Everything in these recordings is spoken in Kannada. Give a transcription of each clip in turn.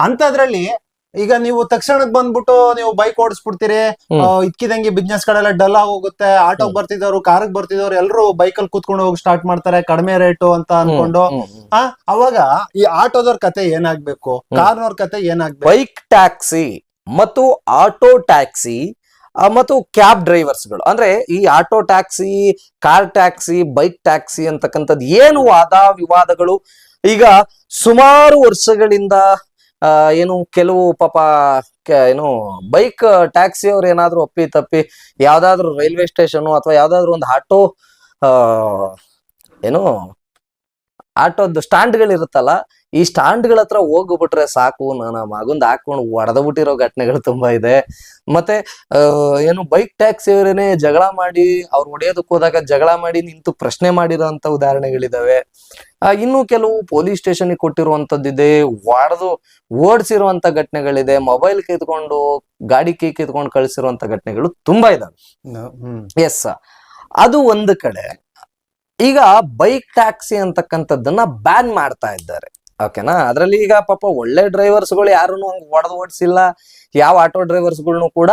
ಅಂತದ್ರಲ್ಲಿ ಈಗ ನೀವು ತಕ್ಷಣಕ್ ಬಂದ್ಬಿಟ್ಟು ನೀವು ಬೈಕ್ ಓಡಿಸ್ಬಿಡ್ತೀರಿ ಇದ್ಕಿದಂಗೆ ಬಿಸ್ನೆಸ್ ಕಡೆಲ್ಲ ಡಲ್ ಆಗೋಗುತ್ತೆ ಹೋಗುತ್ತೆ ಆಟೋಗ್ ಬರ್ತಿದವ್ರು ಕಾರ್ಗ್ ಬರ್ತಿದವ್ರು ಎಲ್ಲರೂ ಬೈಕಲ್ಲಿ ಕೂತ್ಕೊಂಡು ಹೋಗಿ ಸ್ಟಾರ್ಟ್ ಮಾಡ್ತಾರೆ ಕಡಿಮೆ ರೇಟು ಅಂತ ಅನ್ಕೊಂಡು. ಆ ಅವಾಗ ಈ ಆಟೋದವ್ರ ಕತೆ ಏನಾಗ್ಬೇಕು? ಕಾರ್ನವ್ರ ಕತೆ ಏನಾಗ್ಬೇಕು? ಬೈಕ್ ಟ್ಯಾಕ್ಸಿ ಮತ್ತು ಆಟೋ ಟ್ಯಾಕ್ಸಿ ಮತ್ತು ಕ್ಯಾಬ್ ಡ್ರೈವರ್ಸ್ಗಳು ಅಂದ್ರೆ ಈ auto taxi car taxi bike taxi ಅಂತಕ್ಕಂಥದ್ದು ಏನು ವಾದ ವಿವಾದಗಳು ಈಗ ಸುಮಾರು ವರ್ಷಗಳಿಂದ ಏನು ಕೆಲವು ಪಾಪ ಏನು, ಬೈಕ್, ಟ್ಯಾಕ್ಸಿ ಅವ್ರು ಏನಾದ್ರು ಅಪ್ಪಿ ತಪ್ಪಿ ಯಾವ್ದಾದ್ರು ರೈಲ್ವೆ ಸ್ಟೇಷನ್ ಅಥವಾ ಯಾವ್ದಾದ್ರು ಒಂದು ಆಟೋ, ಆ ಏನು ಆಟೋದ್ ಸ್ಟ್ಯಾಂಡ್ಗಳಿರುತ್ತಲ್ಲ ಈ ಸ್ಟ್ಯಾಂಡ್ಗಳ ಹತ್ರ ಹೋಗ್ಬಿಟ್ರೆ ಸಾಕು ನನ್ನ ಮಗುಂದ್ ಹಾಕೊಂಡು ಒಡೆದ್ಬಿಟ್ಟಿರೋ ಘಟನೆಗಳು ತುಂಬಾ ಇದೆ. ಮತ್ತೆ ಏನು ಬೈಕ್ ಟ್ಯಾಕ್ಸಿ ಅವರೇನೆ ಜಗಳ ಮಾಡಿ ಅವ್ರು ಹೊಡೆಯೋದಕ್ಕೆ ಹೋದಾಗ ಜಗಳ ಮಾಡಿ ನಿಂತು ಪ್ರಶ್ನೆ ಮಾಡಿರೋಂತ ಉದಾಹರಣೆಗಳಿದಾವೆ. ಇನ್ನು ಕೆಲವು ಪೊಲೀಸ್ ಸ್ಟೇಷನ್ ಕೊಟ್ಟಿರುವಂತದ್ದಿದೆ ಹೊಡೆದು ಓಡಿಸಿರುವಂತ ಘಟನೆಗಳಿದೆ ಮೊಬೈಲ್ ಕಿತ್ಕೊಂಡು ಗಾಡಿ ಕೀ ಕಿತ್ಕೊಂಡು ಕಳಿಸಿರುವಂತ ಘಟನೆಗಳು ತುಂಬಾ ಇದಾವೆ. ಎಸ್ ಅದು ಒಂದು ಕಡೆ. ಈಗ ಬೈಕ್ ಟ್ಯಾಕ್ಸಿ ಅಂತಕ್ಕಂಥದ್ದನ್ನ ಬ್ಯಾನ್ ಮಾಡ್ತಾ ಇದ್ದಾರೆ. ಓಕೆನಾ ಅದರಲ್ಲಿ ಈಗ ಪಾಪ ಒಳ್ಳೆ ಡ್ರೈವರ್ಸ್ಗಳು ಯಾರನ್ನು ಹಂಗೆ ಹೊಡೆದು ಓಡಿಸಿಲ್ಲ. ಯಾವ ಆಟೋ ಡ್ರೈವರ್ಸ್ಗಳ್ನು ಕೂಡ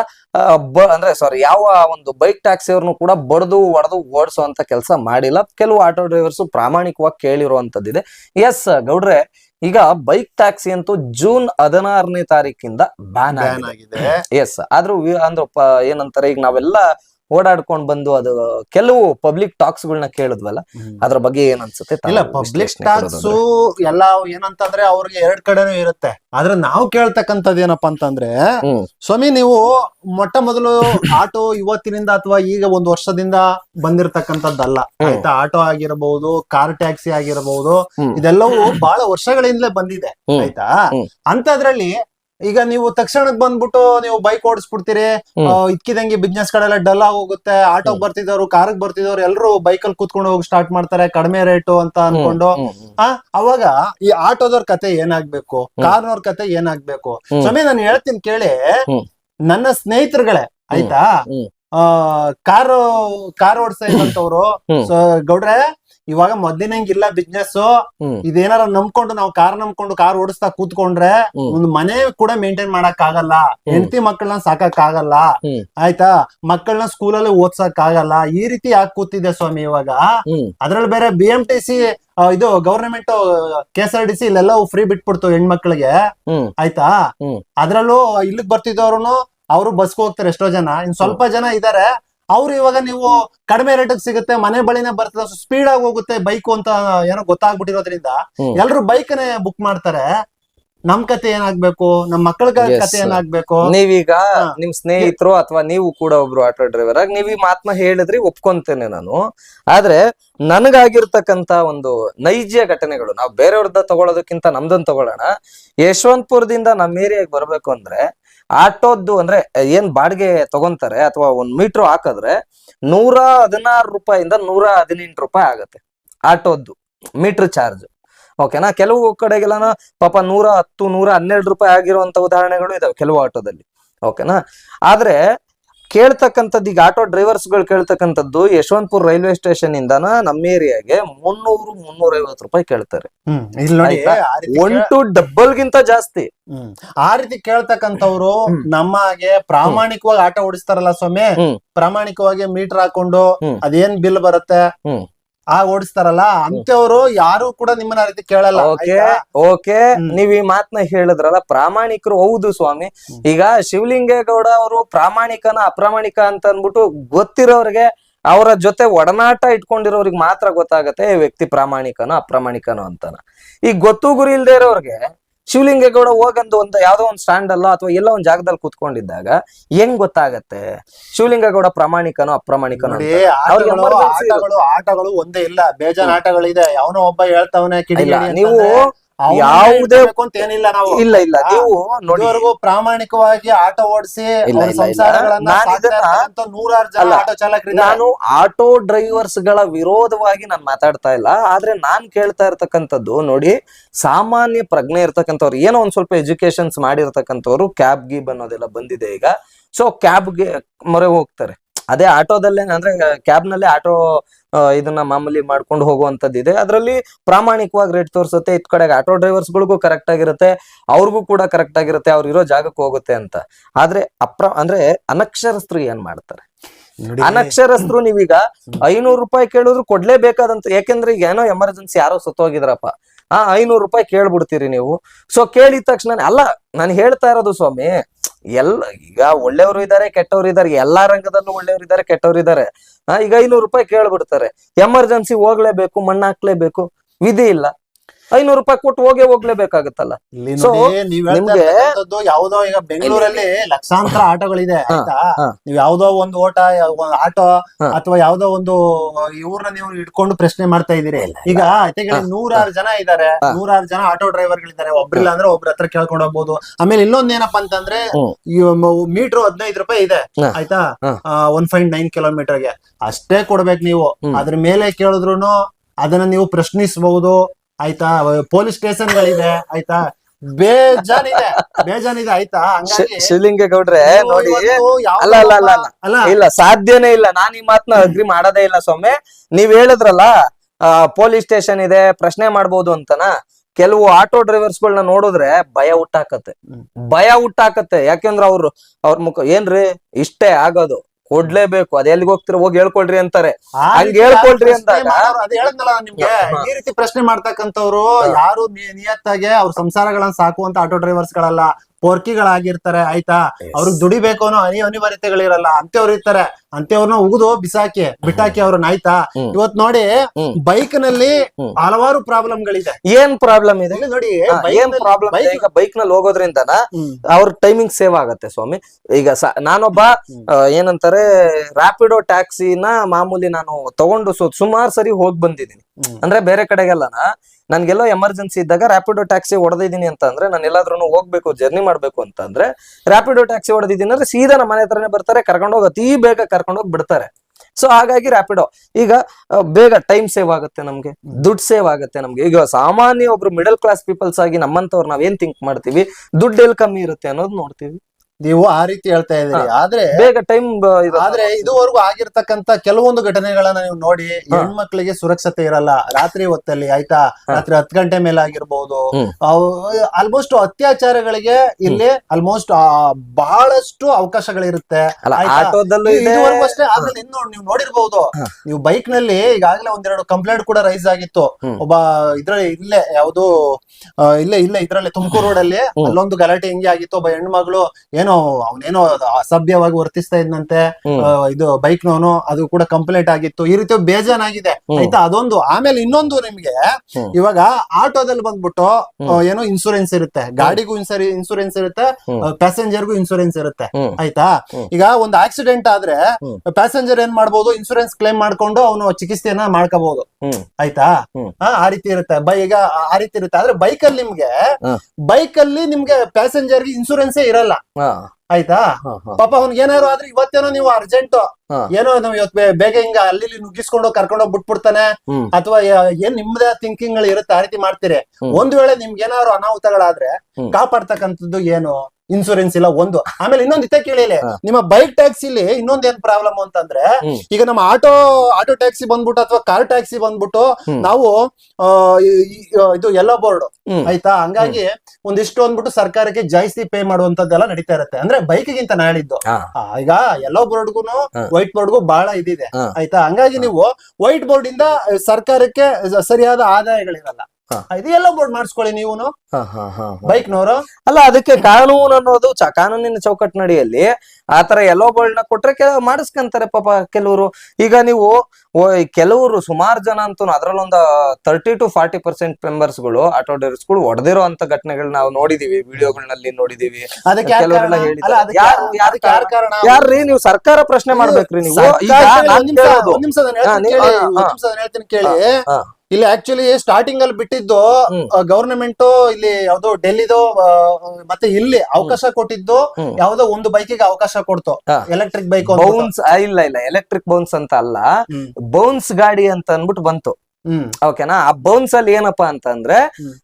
ಬ ಅಂದ್ರೆ ಸಾರಿ ಯಾವ ಒಂದು ಬೈಕ್ ಟ್ಯಾಕ್ಸಿ ಅವ್ರನ್ನು ಕೂಡ ಬಡ್ದು ಹೊಡೆದು ಓಡಿಸುವಂತ ಕೆಲಸ ಮಾಡಿಲ್ಲ. ಕೆಲವು ಆಟೋ ಡ್ರೈವರ್ಸ್ ಪ್ರಾಮಾಣಿಕವಾಗಿ ಕೇಳಿರುವಂತದ್ದಿದೆ ಎಸ್ ಗೌಡ್ರೆ ಈಗ ಬೈಕ್ ಟ್ಯಾಕ್ಸಿ ಅಂತೂ ಜೂನ್ ಹದಿನಾರನೇ ತಾರೀಕಿಂದ ಬ್ಯಾನ್ ಆಗಿದೆ. ಎಸ್ ಆದ್ರೂ ಅಂದ್ರೆ ಏನಂತಾರೆ ಈಗ ನಾವೆಲ್ಲ ಓಡಾಡ್ಕೊಂಡ್ ಬಂದು ಅದು ಕೆಲವು ಪಬ್ಲಿಕ್ ಟಾಕ್ಸ್ ಗಳನ್ನ ಕೇಳಿದ್ವಲ್ಲ. ಅದ್ರ ಬಗ್ಗೆ ಏನ್ ಅನ್ಸುತ್ತೆ ಇಲ್ಲ ಪಬ್ಲಿಕ್ ಟಾಕ್ಸ್? ಎಲ್ಲ ಏನಂತಂದ್ರೆ ಅವ್ರಿಗೆ ಎರಡ್ ಕಡೆನೂ ಇರುತ್ತೆ ಆದ್ರೆ ನಾವು ಕೇಳ್ತಕ್ಕಂಥದ್ದು ಏನಪ್ಪಾ ಅಂತಂದ್ರೆ ಸ್ವಾಮಿ ನೀವು ಮೊಟ್ಟ ಮೊದಲು ಆಟೋ ಇವತ್ತಿನಿಂದ ಅಥವಾ ಈಗ ಒಂದು ವರ್ಷದಿಂದ ಬಂದಿರತಕ್ಕಂಥದ್ದಲ್ಲ. ಆಯ್ತಾ ಆಟೋ ಆಗಿರಬಹುದು ಕಾರ್ ಟ್ಯಾಕ್ಸಿ ಆಗಿರಬಹುದು ಇದೆಲ್ಲವೂ ಬಹಳ ವರ್ಷಗಳಿಂದಲೇ ಬಂದಿದೆ. ಆಯ್ತಾ. ಅಂತದ್ರಲ್ಲಿ ಈಗ ನೀವು ತಕ್ಷಣಕ್ ಬಂದ್ಬಿಟ್ಟು ನೀವು ಬೈಕ್ ಓಡಿಸ್ಬಿಡ್ತೀರಿ ಇದ್ಕಿದಂಗೆ ಬಿಸ್ನೆಸ್ ಕಡೆಲ್ಲ ಡಲ್ ಆಗೋಗುತ್ತೆ ಆಟೋ ಹ್ಮ್. ಬರ್ತಿದವ್ರು ಕಾರ್ಗ್ ಬರ್ತಿದವ್ರು ಎಲ್ಲರೂ ಬೈಕಲ್ಲಿ ಕೂತ್ಕೊಂಡು ಹೋಗಿ ಸ್ಟಾರ್ಟ್ ಮಾಡ್ತಾರೆ ಕಡಿಮೆ ರೇಟು ಅಂತ ಅನ್ಕೊಂಡು. ಆ ಅವಾಗ ಈ ಆಟೋದವ್ರ ಕತೆ ಏನಾಗ್ಬೇಕು ಕಾರ್ನವ್ರ ಕತೆ ಏನಾಗ್ಬೇಕು. ಸ್ವಾಮಿ ನಾನು ಹೇಳ್ತೀನಿ ಕೇಳಿ. ನನ್ನ ಸ್ನೇಹಿತರುಗಳೇ ಆಯ್ತಾ. ಆ ಕಾರು ಕಾರ್ ಓಡಿಸ್ತಾ ಇದ್ದಂತವ್ರು ಸೊ ಗೌಡ್ರೆ ಇವಾಗ ಮೊದ್ಲಿನಂಗಿಲ್ಲ ಬಿಸ್ನೆಸ್. ಇದೇನಾರ ನಂಬ್ಕೊಂಡು ನಾವು ಕಾರ್ ನಂಬ್ಕೊಂಡು ಕಾರ್ ಓಡಿಸ್ತಾ ಕೂತ್ಕೊಂಡ್ರೆ. ಒಂದು ಮನೆ ಕೂಡ ಮೇಂಟೈನ್ ಮಾಡಕ್ ಆಗಲ್ಲ. ಹೆಂಡತಿ ಮಕ್ಕಳನ್ನ ಸಾಕಕ್ ಆಗಲ್ಲ. ಆಯ್ತಾ? ಮಕ್ಕಳನ್ನ ಸ್ಕೂಲಲ್ಲಿ ಓದ್ಸಕ್ ಆಗಲ್ಲ ಈ ರೀತಿ ಯಾಕೆ ಕೂತಿದೆ ಸ್ವಾಮಿ ಇವಾಗ? ಅದ್ರಲ್ಲಿ ಬೇರೆ ಬಿ ಎಂ ಟಿ ಸಿ ಇದು government K S R D C ಇಲ್ಲೆಲ್ಲ ಫ್ರೀ ಬಿಟ್ಬಿಡ್ತು ಹೆಣ್ಮಕ್ಳಿಗೆ. ಆಯ್ತಾ? ಅದ್ರಲ್ಲೂ ಇಲ್ಲಿಗ್ ಬರ್ತಿದ್ದವ್ರು ಅವರು ಬಸ್ಗೆ ಹೋಗ್ತಾರೆ ಎಷ್ಟೋ ಜನ. ಇನ್ ಸ್ವಲ್ಪ ಜನ ಇದಾರೆ. ಅವ್ರು ಇವಾಗ ನೀವು ಕಡಿಮೆ ರೇಟಿಗೆ ಸಿಗುತ್ತೆ ಮನೆ ಬಳಿನೇ ಬರ್ತದೆ ಸ್ಪೀಡ್ ಆಗಿ ಹೋಗುತ್ತೆ ಬೈಕ್ ಅಂತ ಏನೋ ಗೊತ್ತಾಗ್ಬಿಟ್ಟಿರೋದ್ರಿಂದ ಎಲ್ಲರೂ ಎಲ್ರು ಬೈಕ್ನೇ ಬುಕ್ ಮಾಡ್ತಾರೆ. ನಮ್ ಕತೆ ಏನಾಗ್ಬೇಕು ನಮ್ ಮಕ್ಕಳ ಕತೆ. ಏನಾಗ್ಬೇಕು? ನೀವೀಗ. ನಿಮ್ ಸ್ನೇಹಿತರು ಅಥವಾ ನೀವು ಕೂಡ ಒಬ್ರು ಆಟೋ ಡ್ರೈವರ್ ಆಗಿ ನೀವ್ ಈ ಮಾತ್ನ ಹೇಳಿದ್ರಿ ಒಪ್ಕೊಂತೇನೆ ನಾನು. ಆದ್ರೆ ನನಗಾಗಿರ್ತಕ್ಕಂತ ಒಂದು ನೈಜ ಘಟನೆಗಳು ನಾವು ಬೇರೆಯವ್ರದ್ದ ತಗೊಳೋದಕ್ಕಿಂತ ನಮ್ದನ್ ತಗೊಳ್ಳೋಣ. ಯಶವಂತಪುರದಿಂದ ನಮ್ಮ ಏರಿಯಾಗ ಬರ್ಬೇಕು ಅಂದ್ರೆ ಆಟೋದ್ದು ಅಂದ್ರೆ ಏನ್ ಬಾಡಿಗೆ ತಗೊಂತಾರೆ ಅಥವಾ ಒಂದ್ ಮೀಟರ್ ಹಾಕಿದ್ರೆ ನೂರ ಹದಿನಾರು ರೂಪಾಯಿಂದ ನೂರ ಹದಿನೆಂಟು ರೂಪಾಯಿ ಆಗತ್ತೆ ಆಟೋದ್ದು, ಮೀಟರ್ ಚಾರ್ಜ್. ಓಕೆನಾ? ಕೆಲವು ಕಡೆಗೆಲ್ಲ ಪಾಪ ನೂರ ಹತ್ತು, ನೂರ ಹನ್ನೆರಡು ರೂಪಾಯಿ ಆಗಿರುವಂತ ಉದಾಹರಣೆಗಳು ಇದಾವೆ ಕೆಲವು ಆಟೋದಲ್ಲಿ. ಓಕೆನಾ? ಆದ್ರೆ ಕೇಳ್ತಕ್ಕಂಥದ್ದು ಈಗ ಆಟೋ ಡ್ರೈವರ್ಸ್ಗಳು ಕೇಳ್ತಕ್ಕಂಥದ್ದು ಯಶವಂತಪುರ ರೈಲ್ವೆ ಸ್ಟೇಷನ್ ಇಂದನ ನಮ್ಮ ಏರಿಯಾಗೆ ಮುನ್ನೂರು ಮುನ್ನೂರ ಐವತ್ತು ರೂಪಾಯಿ ಕೇಳ್ತಾರೆ? ಒನ್ ಟು ಡಬಲ್ ಗಿಂತ ಜಾಸ್ತಿ ಆ ರೀತಿ ಕೇಳ್ತಕ್ಕಂಥವ್ರು. ನಮ್ಮ ಹಾಗೆ ಪ್ರಾಮಾಣಿಕವಾಗಿ ಆಟೋ ಓಡಿಸ್ತಾರಲ್ಲ ಸ್ವಾಮಿ. ಪ್ರಾಮಾಣಿಕವಾಗಿ ಮೀಟರ್ ಹಾಕೊಂಡು ಅದೇನ್ ಬಿಲ್ ಬರುತ್ತೆ. ಆ ಓಡಿಸ್ತಾರಲ್ಲ ಅಂತವ್ರು ಯಾರು ಕೂಡ ನಿಮ್ಮನ್ನ ರೀತಿ ಕೇಳಲ್ಲ ಓಕೆ ಓಕೆ. ನೀವ್ ಈ ಮಾತನ್ನ ಹೇಳಿದ್ರಲ್ಲ ಪ್ರಾಮಾಣಿಕರು ಹೌದು ಸ್ವಾಮಿ. ಈಗ ಶಿವಲಿಂಗೇಗೌಡ ಅವರು ಪ್ರಾಮಾಣಿಕನ ಅಪ್ರಾಮಾಣಿಕ ಅಂತ ಅಂದ್ಬಿಟ್ಟು ಗೊತ್ತಿರೋರಿಗೆ ಅವರ ಜೊತೆ ಒಡನಾಟ ಇಟ್ಕೊಂಡಿರೋರಿಗೆ ಮಾತ್ರ ಗೊತ್ತಾಗತ್ತೆ ಈ ವ್ಯಕ್ತಿ ಪ್ರಾಮಾಣಿಕನೋ ಅಪ್ರಾಮಾಣಿಕನೋ ಅಂತಾನ. ಈ ಗೊತ್ತು ಗುರಿ ಇಲ್ದೇ ಇರೋರ್ಗೆ ಶಿವಲಿಂಗೇಗೌಡ ಹೋಗಂದು ಒಂದು ಯಾವ್ದೋ ಒಂದು ಸ್ಟ್ಯಾಂಡ್ ಅಲ್ಲ ಅಥವಾ ಎಲ್ಲೋ ಒಂದ್ ಜಾಗದಲ್ಲಿ ಕುತ್ಕೊಂಡಿದ್ದಾಗ ಹೆಂಗ್ ಗೊತ್ತಾಗತ್ತೆ? ಶಿವಲಿಂಗೇಗೌಡ ಪ್ರಾಮಾಣಿಕನೋ ಅಪ್ರಾಮಾಣಿಕನೋ ಆಟಗಳು ಒಂದೇ ಇಲ್ಲ. ಬೇಜಾನ್ ಆಟಗಳಿದೆ. ಅವನೋ ಒಬ್ಬ ಹೇಳ್ತಾವನೆ ನೀವು ಯಾವುದೇ ಅಂತ ಏನಿಲ್ಲ ನಾವು. ಇಲ್ಲ ಇಲ್ಲ. ನೀವು ನೋಡಿ. ಇದುವರೆಗೂ ಪ್ರಾಮಾಣಿಕವಾಗಿ ಆಟ ಓಡಿಸಿ ನೂರಾರು ಜನ ಆಟೋ ಚಾಲಕರು ನಾನು ಆಟೋ ಡ್ರೈವರ್ಸ್ಗಳ ವಿರೋಧವಾಗಿ ನಾನು ಮಾತಾಡ್ತಾ ಇಲ್ಲ. ಆದ್ರೆ ನಾನ್ ಕೇಳ್ತಾ ಇರ್ತಕ್ಕಂಥದ್ದು ನೋಡಿ ಸಾಮಾನ್ಯ ಪ್ರಜ್ಞೆ ಇರ್ತಕ್ಕಂಥವ್ರು ಏನೋ ಒಂದ್ ಸ್ವಲ್ಪ ಎಜುಕೇಶನ್ಸ್ ಮಾಡಿರ್ತಕ್ಕಂಥವ್ರು ಕ್ಯಾಬ್ ಗೀಬ್ ಅನ್ನೋದೆಲ್ಲ ಬಂದಿದೆ ಈಗ. ಸೊ ಕ್ಯಾಬ್ಗೆ ಮೊರೆ ಹೋಗ್ತಾರೆ. ಅದೇ ಆಟೋದಲ್ಲೇ ಅಂದ್ರೆ ಕ್ಯಾಬ್ನಲ್ಲಿ ಆಟೋ ಇದನ್ನ ಮಾಮೂಲಿ ಮಾಡ್ಕೊಂಡು ಹೋಗುವಂತದ್ದು ಇದೆ. ಅದರಲ್ಲಿ ಪ್ರಾಮಾಣಿಕವಾಗಿ ರೇಟ್ ತೋರಿಸುತ್ತೆ. ಇತ್ ಕಡೆಗೆ ಆಟೋ ಡ್ರೈವರ್ಸ್ ಗಳಿಗೂ ಕರೆಕ್ಟ್ ಆಗಿರುತ್ತೆ. ಅವ್ರಿಗೂ ಕೂಡ ಕರೆಕ್ಟ್ ಆಗಿರುತ್ತೆ. ಅವ್ರು ಇರೋ ಜಾಗಕ್ಕೆ ಹೋಗುತ್ತೆ ಅಂತ. ಆದ್ರೆ ಅಪ್ರ ಅಂದ್ರೆ ಅನಕ್ಷರಸ್ಥರು ಏನ್ ಮಾಡ್ತಾರೆ? ಅನಕ್ಷರಸ್ಥರು ನೀವೀಗ ಐನೂರು ರೂಪಾಯಿ ಕೇಳಿದ್ರು ಕೊಡ್ಲೇಬೇಕಾದಂತ ಯಾಕೆಂದ್ರೆ ಈಗ ಏನೋ ಎಮರ್ಜೆನ್ಸಿ ಯಾರೋ ಸತ್ತೋಗಿದ್ರಪ್ಪ. ಆ ಐನೂರು ರೂಪಾಯಿ ಕೇಳ್ಬಿಡ್ತೀರಿ ನೀವು. ಸೊ ಕೇಳಿದ ತಕ್ಷಣ ಅಲ್ಲ ನಾನು ಹೇಳ್ತಾ ಇರೋದು ಸ್ವಾಮಿ ಎಲ್ಲ, ಈಗ ಒಳ್ಳೆಯವರು ಇದ್ದಾರೆ ಕೆಟ್ಟವ್ರು ಇದ್ದಾರೆ ಎಲ್ಲಾ ರಂಗದಲ್ಲೂ ಒಳ್ಳೆಯವರು ಇದ್ದಾರೆ ಕೆಟ್ಟವ್ರು ಇದ್ದಾರೆ ಈಗ ಐನೂರು ರೂಪಾಯಿ ಕೇಳ್ಬಿಡ್ತಾರೆ. ಎಮರ್ಜೆನ್ಸಿ ಹೋಗ್ಲೇಬೇಕು, ಮಣ್ಣು ಹಾಕ್ಲೇಬೇಕು, ವಿಧಿ ಇಲ್ಲ. ಐನೂರು ರೂಪಾಯಿ ಕೊಟ್ಟು ಹೋಗೇ ಹೋಗ್ಲೇಬೇಕಾಗತ್ತಲ್ಲ. ನಿಮ್ಗೆ- ಯಾವ್ದೋ ಈಗ ಬೆಂಗಳೂರಲ್ಲಿ ಲಕ್ಷಾಂತರ ಆಟೋಗಳಿದೆ ಆಯ್ತಾ. ನೀವ್ ಯಾವ್ದೋ ಒಂದು ಓಟ ಆಟೋ ಅಥವಾ ಯಾವ್ದೋ ಒಂದು ಇವ್ರನ್ನ ನೀವು ಇಟ್ಕೊಂಡು ಪ್ರಶ್ನೆ ಮಾಡ್ತಾ ಇದೀರಿ ಈಗ ನೂರಾರು ಜನ ಇದಾರೆ. ನೂರಾರು ಜನ ಆಟೋ ಡ್ರೈವರ್ ಗಳಿದ್ದಾರೆ ಒಬ್ರಿಲ್ಲ ಅಂದ್ರೆ ಒಬ್ರ ಹತ್ರ ಕೇಳ್ಕೊಂಡು ಹೋಗ್ಬೋದು. ಆಮೇಲೆ ಇನ್ನೊಂದ್ ಏನಪ್ಪಾ ಅಂತಂದ್ರೆ ಮೀಟರ್ ಹದಿನೈದು ರೂಪಾಯಿ ಇದೆ. ಆಯ್ತಾ. ಒನ್ ಪಾಯಿಂಟ್ ನೈನ್ ಕಿಲೋಮೀಟರ್ಗೆ. ಅಷ್ಟೇ ಕೊಡ್ಬೇಕು ನೀವು. ಅದ್ರ ಮೇಲೆ ಕೇಳಿದ್ರು ಅದನ್ನ ನೀವು ಪ್ರಶ್ನಿಸಬಹುದು ಆಯ್ತಾ? ಪೊಲೀಸ್ ಸ್ಟೇಷನ್ಗಳಿದೆ ಆಯ್ತಾ? ಬೇಜಾನಿದೆ ಬೇಜಾನಿದೆ ಆಯ್ತಾ? ಹಂಗಾಗಿ ಶಿವಲಿಂಗೇಗೌಡ್ರೆ ನೀವು ನೋಡಿ ಅಲ್ಲ, ಅಲ್ಲ, ಅಲ್ಲ, ಅಲ್ಲ. ಇಲ್ಲ ಸಾಧ್ಯನೇ ಇಲ್ಲ. ನಾನ್ ಈ ಮಾತನ್ನ ಅಗ್ರಿ ಮಾಡೋದೇ ಇಲ್ಲ ಸ್ವಾಮಿ. ನೀವ್ ಹೇಳಿದ್ರಲ್ಲ ಪೊಲೀಸ್ ಸ್ಟೇಷನ್ ಇದೆ ಪ್ರಶ್ನೆ ಮಾಡ್ಬೋದು ಅಂತನ. ಕೆಲವು ಆಟೋ ಡ್ರೈವರ್ಸ್ ಗಳನ್ನ ನೋಡಿದ್ರೆ ಭಯ ಹುಟ್ಟಾಕತ್ತೆ. ಭಯ ಹುಟ್ಟಾಕತ್ತೆ. ಯಾಕೆಂದ್ರ ಅವ್ರು ಅವ್ರ ಮುಖ ಏನ್ರಿ? ಇಷ್ಟೇ ಆಗೋದು. ಕೊಡ್ಲೇಬೇಕು. ಅದ ಎಲ್ಲಿಗೆ ಹೋಗ್ತಿರ ಹೋಗಿ ಹೇಳ್ಕೊಳ್ರಿ ಅಂತಾರೆ. ಹಂಗ್ ಹೇಳ್ಕೊಳ್ರಿ ಅಂದಾಗ- ಅದ್ ಹೇಳದ್ನಲ್ಲ ನಾನ್ ನಿಮ್ಗೆ ಈ ರೀತಿ ಪ್ರಶ್ನೆ ಮಾಡ್ತಕ್ಕಂಥವ್ರು ಯಾರು ನಿಯತ್ತಾಗೆ ಅವ್ರ ಸಂಸಾರಗಳನ್ನ ಸಾಕುವಂತ ಆಟೋ ಡ್ರೈವರ್ಸ್ ಗಳಲ್ಲ ಪೋರ್ಕಿಗಳಾಗಿರ್ತಾರೆ ಆಯ್ತಾ? ಅವ್ರಿಗೆ ದುಡಿಬೇಕು ಅನ್ನೋ ಅನಿ ಅನಿವಾರ್ಯತೆಗಳಿರಲ್ಲ ಅಂತೇವ್ರು ಇರ್ತಾರೆ. ಅಂತೇವ್ರನ್ನ ಉಗಿದು ಬಿಸಾಕಿ ಬಿಟ್ಟಾಕಿ ಅವ್ರನ್ನ ಆಯ್ತಾ. ಇವತ್ ನೋಡಿ. ಬೈಕ್ನಲ್ಲಿ ಹಲವಾರು ಪ್ರಾಬ್ಲಮ್ ಗಳಿದೆ ಏನ್ ಪ್ರಾಬ್ಲಮ್ ಇದೆ? ನೋಡಿ ಏನ್ ಪ್ರಾಬ್ಲಮ್ ಈಗ ಬೈಕ್ನಲ್ಲಿ ಹೋಗೋದ್ರಿಂದನ ಹ್ಮ್. ಅವ್ರ ಟೈಮಿಂಗ್ ಸೇವ್ ಆಗತ್ತೆ ಸ್ವಾಮಿ. ಈಗ ನಾನೊಬ್ಬ ಏನಂತಾರೆ ರ್ಯಾಪಿಡೋ ಟ್ಯಾಕ್ಸಿನ ಮಾಮೂಲಿ ನಾನು ತಗೊಂಡು ಸುಮಾರು ಸರಿ ಹೋಗಿ ಬಂದಿದ್ದೀನಿ. ಅಂದ್ರೆ ಬೇರೆ ಕಡೆಗೆಲ್ಲನ ನನ್ಗೆಲ್ಲೋ ಎಮರ್ಜೆನ್ಸಿ ಇದ್ದಾಗ ರ್ಯಾಪಿಡೋ ಟ್ಯಾಕ್ಸಿ ಹೊಡೆದಿದ್ದೀನಿ ಅಂತ ಅಂದ್ರೆ ನಾನು ಎಲ್ಲಾದ್ರೂ ಹೋಗ್ಬೇಕು ಜರ್ನಿ ಮಾಡ್ಬೇಕು ಅಂತ ಅಂದ್ರೆ ರ್ಯಾಪಿಡೋ ಟ್ಯಾಕ್ಸಿ ಹೊಡೆದಿದ್ದೀನಿ ಅಂದ್ರೆ ಸೀದಾ ನಮ್ಮ ಮನೆ ಹತ್ರನೇ ಬರ್ತಾರೆ, ಕರ್ಕೊಂಡೋಗಿ ಅತಿ ಬೇಗ ಕರ್ಕೊಂಡೋಗಿ ಬಿಡ್ತಾರೆ. ಸೊ ಹಾಗಾಗಿ ರ್ಯಾಪಿಡೋ ಈಗ ಬೇಗ ಟೈಮ್ ಸೇವ್ ಆಗುತ್ತೆ ನಮ್ಗೆ, ದುಡ್ಡು ಸೇವ್ ಆಗುತ್ತೆ ನಮ್ಗೆ. ಈಗ ಸಾಮಾನ್ಯ ಒಬ್ರು ಮಿಡಲ್ ಕ್ಲಾಸ್ ಪೀಪಲ್ಸ್ ಆಗಿ ನಮ್ಮಂತವ್ರು ನಾವೇನ್ ಥಿಂಕ್ ಮಾಡ್ತೀವಿ? ದುಡ್ಡು ಎಲ್ಲಿ ಕಮ್ಮಿ ಇರುತ್ತೆ ಅನ್ನೋದು ನೋಡ್ತೀವಿ. ನೀವು ಆ ರೀತಿ ಹೇಳ್ತಾ ಇದ್ದೀರಿ. ಆದ್ರೆ ಬೇಗ ಟೈಮ್ ಆದ್ರೆ ಇದುವರೆಗೂ ಆಗಿರ್ತಕ್ಕಂತ ಕೆಲವೊಂದು ಘಟನೆಗಳನ್ನ ನೀವು ನೋಡಿ ಹೆಣ್ಮಕ್ಳಿಗೆ ಸುರಕ್ಷತೆ ಇರಲ್ಲ. ರಾತ್ರಿ ಹೊತ್ತಲ್ಲಿ ಆಯ್ತಾ? ರಾತ್ರಿ ಹತ್ತು ಗಂಟೆ ಮೇಲೆ ಆಗಿರ್ಬೋದು. ಆಲ್ಮೋಸ್ಟ್ ಅತ್ಯಾಚಾರಗಳಿಗೆ ಇಲ್ಲಿ ಆಲ್ಮೋಸ್ಟ್ ಬಹಳಷ್ಟು ಅವಕಾಶಗಳಿರುತ್ತೆ. ಇದುವರೆಗೂ ಅಷ್ಟೇ ಆದ್ರೆ ಇನ್ನು ನೀವು ನೋಡಿರ್ಬಹುದು ನೀವು ಬೈಕ್ನಲ್ಲಿ ಈಗಾಗಲೇ ಒಂದೆರಡು ಕಂಪ್ಲೇಂಟ್ ಕೂಡ ರೈಸ್ ಆಗಿತ್ತು. ಒಬ್ಬ ಇದ್ರಲ್ಲಿ ಇಲ್ಲೇ ಯಾವುದು ಇಲ್ಲೇ ಇಲ್ಲೇ ಇದ್ರಲ್ಲಿ ತುಮಕೂರು ರೋಡ್ ಅಲ್ಲಿ ಅಲ್ಲೊಂದು ಗಲಾಟೆ ಹಿಂಗೆ ಆಗಿತ್ತು. ಒಬ್ಬ ಹೆಣ್ಮಗಳು ಏನೋ ಅವನೇನೋ ಅಸಭ್ಯವಾಗಿ ವರ್ತಿಸ್ತಾ ಇದ್ದಂತೆ ಆ, ಇದು ಬೈಕ್ ನೋನು ಅದು ಕೂಡ ಕಂಪ್ಲೇಂಟ್ ಆಗಿತ್ತು. ಈ ರೀತಿ ಬೇಜಾನಾಗಿದೆ. ಆಯ್ತಾ? ಅದೊಂದು. ಆಮೇಲೆ ಇನ್ನೊಂದು ನಿಮ್ಗೆ. ಇವಾಗ ಆಟೋದಲ್ಲಿ ಬಂದ್ಬಿಟ್ಟು ಏನೋ ಇನ್ಸೂರೆನ್ಸ್ ಇರುತ್ತೆ. ಗಾಡಿಗೂ ಇನ್ಸೂರೆನ್ಸ್ ಇರುತ್ತೆ ಪ್ಯಾಸೆಂಜರ್ಗೂ ಇನ್ಸೂರೆನ್ಸ್ ಇರುತ್ತೆ. ಆಯ್ತಾ? ಈಗ ಒಂದು ಆಕ್ಸಿಡೆಂಟ್ ಆದ್ರೆ ಪ್ಯಾಸೆಂಜರ್ ಏನ್ ಮಾಡ್ಬೋದು? ಇನ್ಸೂರೆನ್ಸ್ ಕ್ಲೇಮ್ ಮಾಡ್ಕೊಂಡು ಅವನು ಚಿಕಿತ್ಸೆಯನ್ನ ಮಾಡ್ಕೋಬಹುದು. ಆಯ್ತಾ? ಆ ರೀತಿ ಇರುತ್ತೆ. ಬೈ ಈಗ ಆ- ರೀತಿ ಇರುತ್ತೆ. ಆದ್ರೆ ಬೈಕ್ ಅಲ್ಲಿ ನಿಮ್ಗೆ. ಬೈಕ್ ಅಲ್ಲಿ ನಿಮ್ಗೆ ಪ್ಯಾಸೆಂಜರ್ಗೆ ಇನ್ಸೂರೆನ್ಸೇ ಇರಲ್ಲ. ಆಯ್ತಾ ಪಾಪ ಅವ್ನಿಗೆ ಏನಾದ್ರು ಆದ್ರೆ ಇವತ್ತೇನೋ ನೀವು ಅರ್ಜೆಂಟ್ ಏನೋ ನಾವು ಇವತ್ ಬೇಗ ಹಿಂಗ ಅಲ್ಲಿ ನುಗ್ಗಿಸ್ಕೊಂಡು ಕರ್ಕೊಂಡೋಗಿ ಬಿಟ್ಬಿಡ್ತಾನೆ. ಅಥವಾ ಏನ್ ನಿಮ್ದೇ ಥಿಂಕಿಂಗ್ಗಳು ಇರುತ್ತೆ ಆ ರೀತಿ ಮಾಡ್ತೀರಿ. ಒಂದ್ ವೇಳೆ ನಿಮ್ಗೆ ಏನಾದ್ರು ಅನಾಹುತಗಳಾದ್ರೆ. ಕಾಪಾಡ್ತಕ್ಕಂಥದ್ದು ಏನು ಇನ್ಸೂರೆನ್ಸ್ ಇಲ್ಲ ಒಂದು. ಆಮೇಲೆ ಇನ್ನೊಂದ್ ಇತ್ತ ಕೇಳಿಲೆ ನಿಮ್ಮ ಬೈಕ್ ಟ್ಯಾಕ್ಸಿಲಿ ಇನ್ನೊಂದ್ ಏನ್ ಪ್ರಾಬ್ಲಮ್ ಅಂತಂದ್ರೆ. ಈಗ ನಮ್ಮ ಆಟೋ ಆಟೋ ಟ್ಯಾಕ್ಸಿ ಬಂದ್ಬಿಟ್ಟು ಅಥವಾ ಕಾರ್ ಟ್ಯಾಕ್ಸಿ ಬಂದ್ಬಿಟ್ಟು ನಾವು ಇದು ಎಲ್ಲೋ ಬೋರ್ಡ್ ಆಯ್ತಾ? ಹಂಗಾಗಿ ಒಂದಿಷ್ಟು ಅಂದ್ಬಿಟ್ಟು ಸರ್ಕಾರಕ್ಕೆ ಜಾಸ್ತಿ ಪೇ ಮಾಡುವಂತದ್ದೆಲ್ಲ ನಡೀತಾ ಇರುತ್ತೆ. ಅಂದ್ರೆ ಬೈಕ್ ಗಿಂತ ಹೇಳಿದ್ದು ಈಗ ಎಲ್ಲೋ ಬೋರ್ಡ್ಗುನು ಹಾ. ವೈಟ್ ಬೋರ್ಡ್ಗೂ ಬಹಳ ಇದಿದೆ. ಆಯ್ತಾ? ಹಂಗಾಗಿ ನೀವು ವೈಟ್ ಬೋರ್ಡ್ ಇಂದ ಸರ್ಕಾರಕ್ಕೆ ಸರಿಯಾದ ಆದಾಯಗಳಿರಲ್ಲ. ಇದು ಎಲ್ಲೋ ಬೋರ್ಡ್ ಮಾಡಿಸ್ಕೊಳ್ಳಿ ನೀವು ಬೈಕ್. ಬೈಕ್ನವರು. ಅಲ್ಲ ಅದಕ್ಕೆ ಕಾನೂನು ಅನ್ನೋದು ಕಾನೂನಿನ ಚೌಕಟ್ಟಿನಡಿಯಲ್ಲಿ ಆತರ ಎಲ್ಲೋ ನ ಕೊಟ್ರೆ ಕೆಲವ್ ಮಾಡಿಸ್ಕೊಂತಾರೆ ಪಾಪ ಕೆಲವರು. ಈಗ ನೀವು ಕೆಲವರು ಸುಮಾರು ಜನ ಅಂತೂ ಅದ್ರಲ್ಲೊಂದು ತರ್ಟಿ ಟು ಫಾರ್ಟಿ ಪರ್ಸೆಂಟ್ ಮೆಂಬರ್ಸ್ಗಳು ಆಟೋ ಡ್ರೈವರ್ಸ್ಗಳು ಒಡೆದಿರೋ ಅಂತ ಘಟನೆಗಳು ನಾವು ನೋಡಿದೀವಿ ವಿಡಿಯೋಗಳಲ್ಲಿ ನೋಡಿದೀವಿ. ಯಾರ್ರಿ ನೀವು ಸರ್ಕಾರ ಪ್ರಶ್ನೆ ಮಾಡ್ಬೇಕ್ರಿ ನೀವು? ಹೇಳ್ತೀನಿ ಕೇಳಿ, ಇಲ್ಲಿ ಆಕ್ಚುಲಿ ಸ್ಟಾರ್ಟಿಂಗ್ ಅಲ್ಲಿ ಬಿಟ್ಟಿದ್ದು. ಗವರ್ನಮೆಂಟ್ ಇಲ್ಲಿ ಯಾವ್ದೋ ಡೆಲ್ಲಿದು ಮತ್ತೆ ಇಲ್ಲಿ ಅವಕಾಶ ಕೊಟ್ಟಿದ್ದು. ಯಾವ್ದೋ ಒಂದು ಬೈಕಿಗೆ ಅವಕಾಶ ಕೊಡ್ತು. ಎಲೆಕ್ಟ್ರಿಕ್ ಬೈಕ್ ಬೌನ್ಸ್ ಇಲ್ಲ ಇಲ್ಲ ಎಲೆಕ್ಟ್ರಿಕ್ ಬೌನ್ಸ್ ಅಂತ ಅಲ್ಲ ಬೌನ್ಸ್ ಗಾಡಿ ಅಂತ ಅನ್ಬಿಟ್ಟು ಬಂತು. ಓಕೆನಾ ಆ ಬೌನ್ಸ್ ಅಲ್ಲಿ ಏನಪ್ಪಾ ಅಂತಂದ್ರೆ.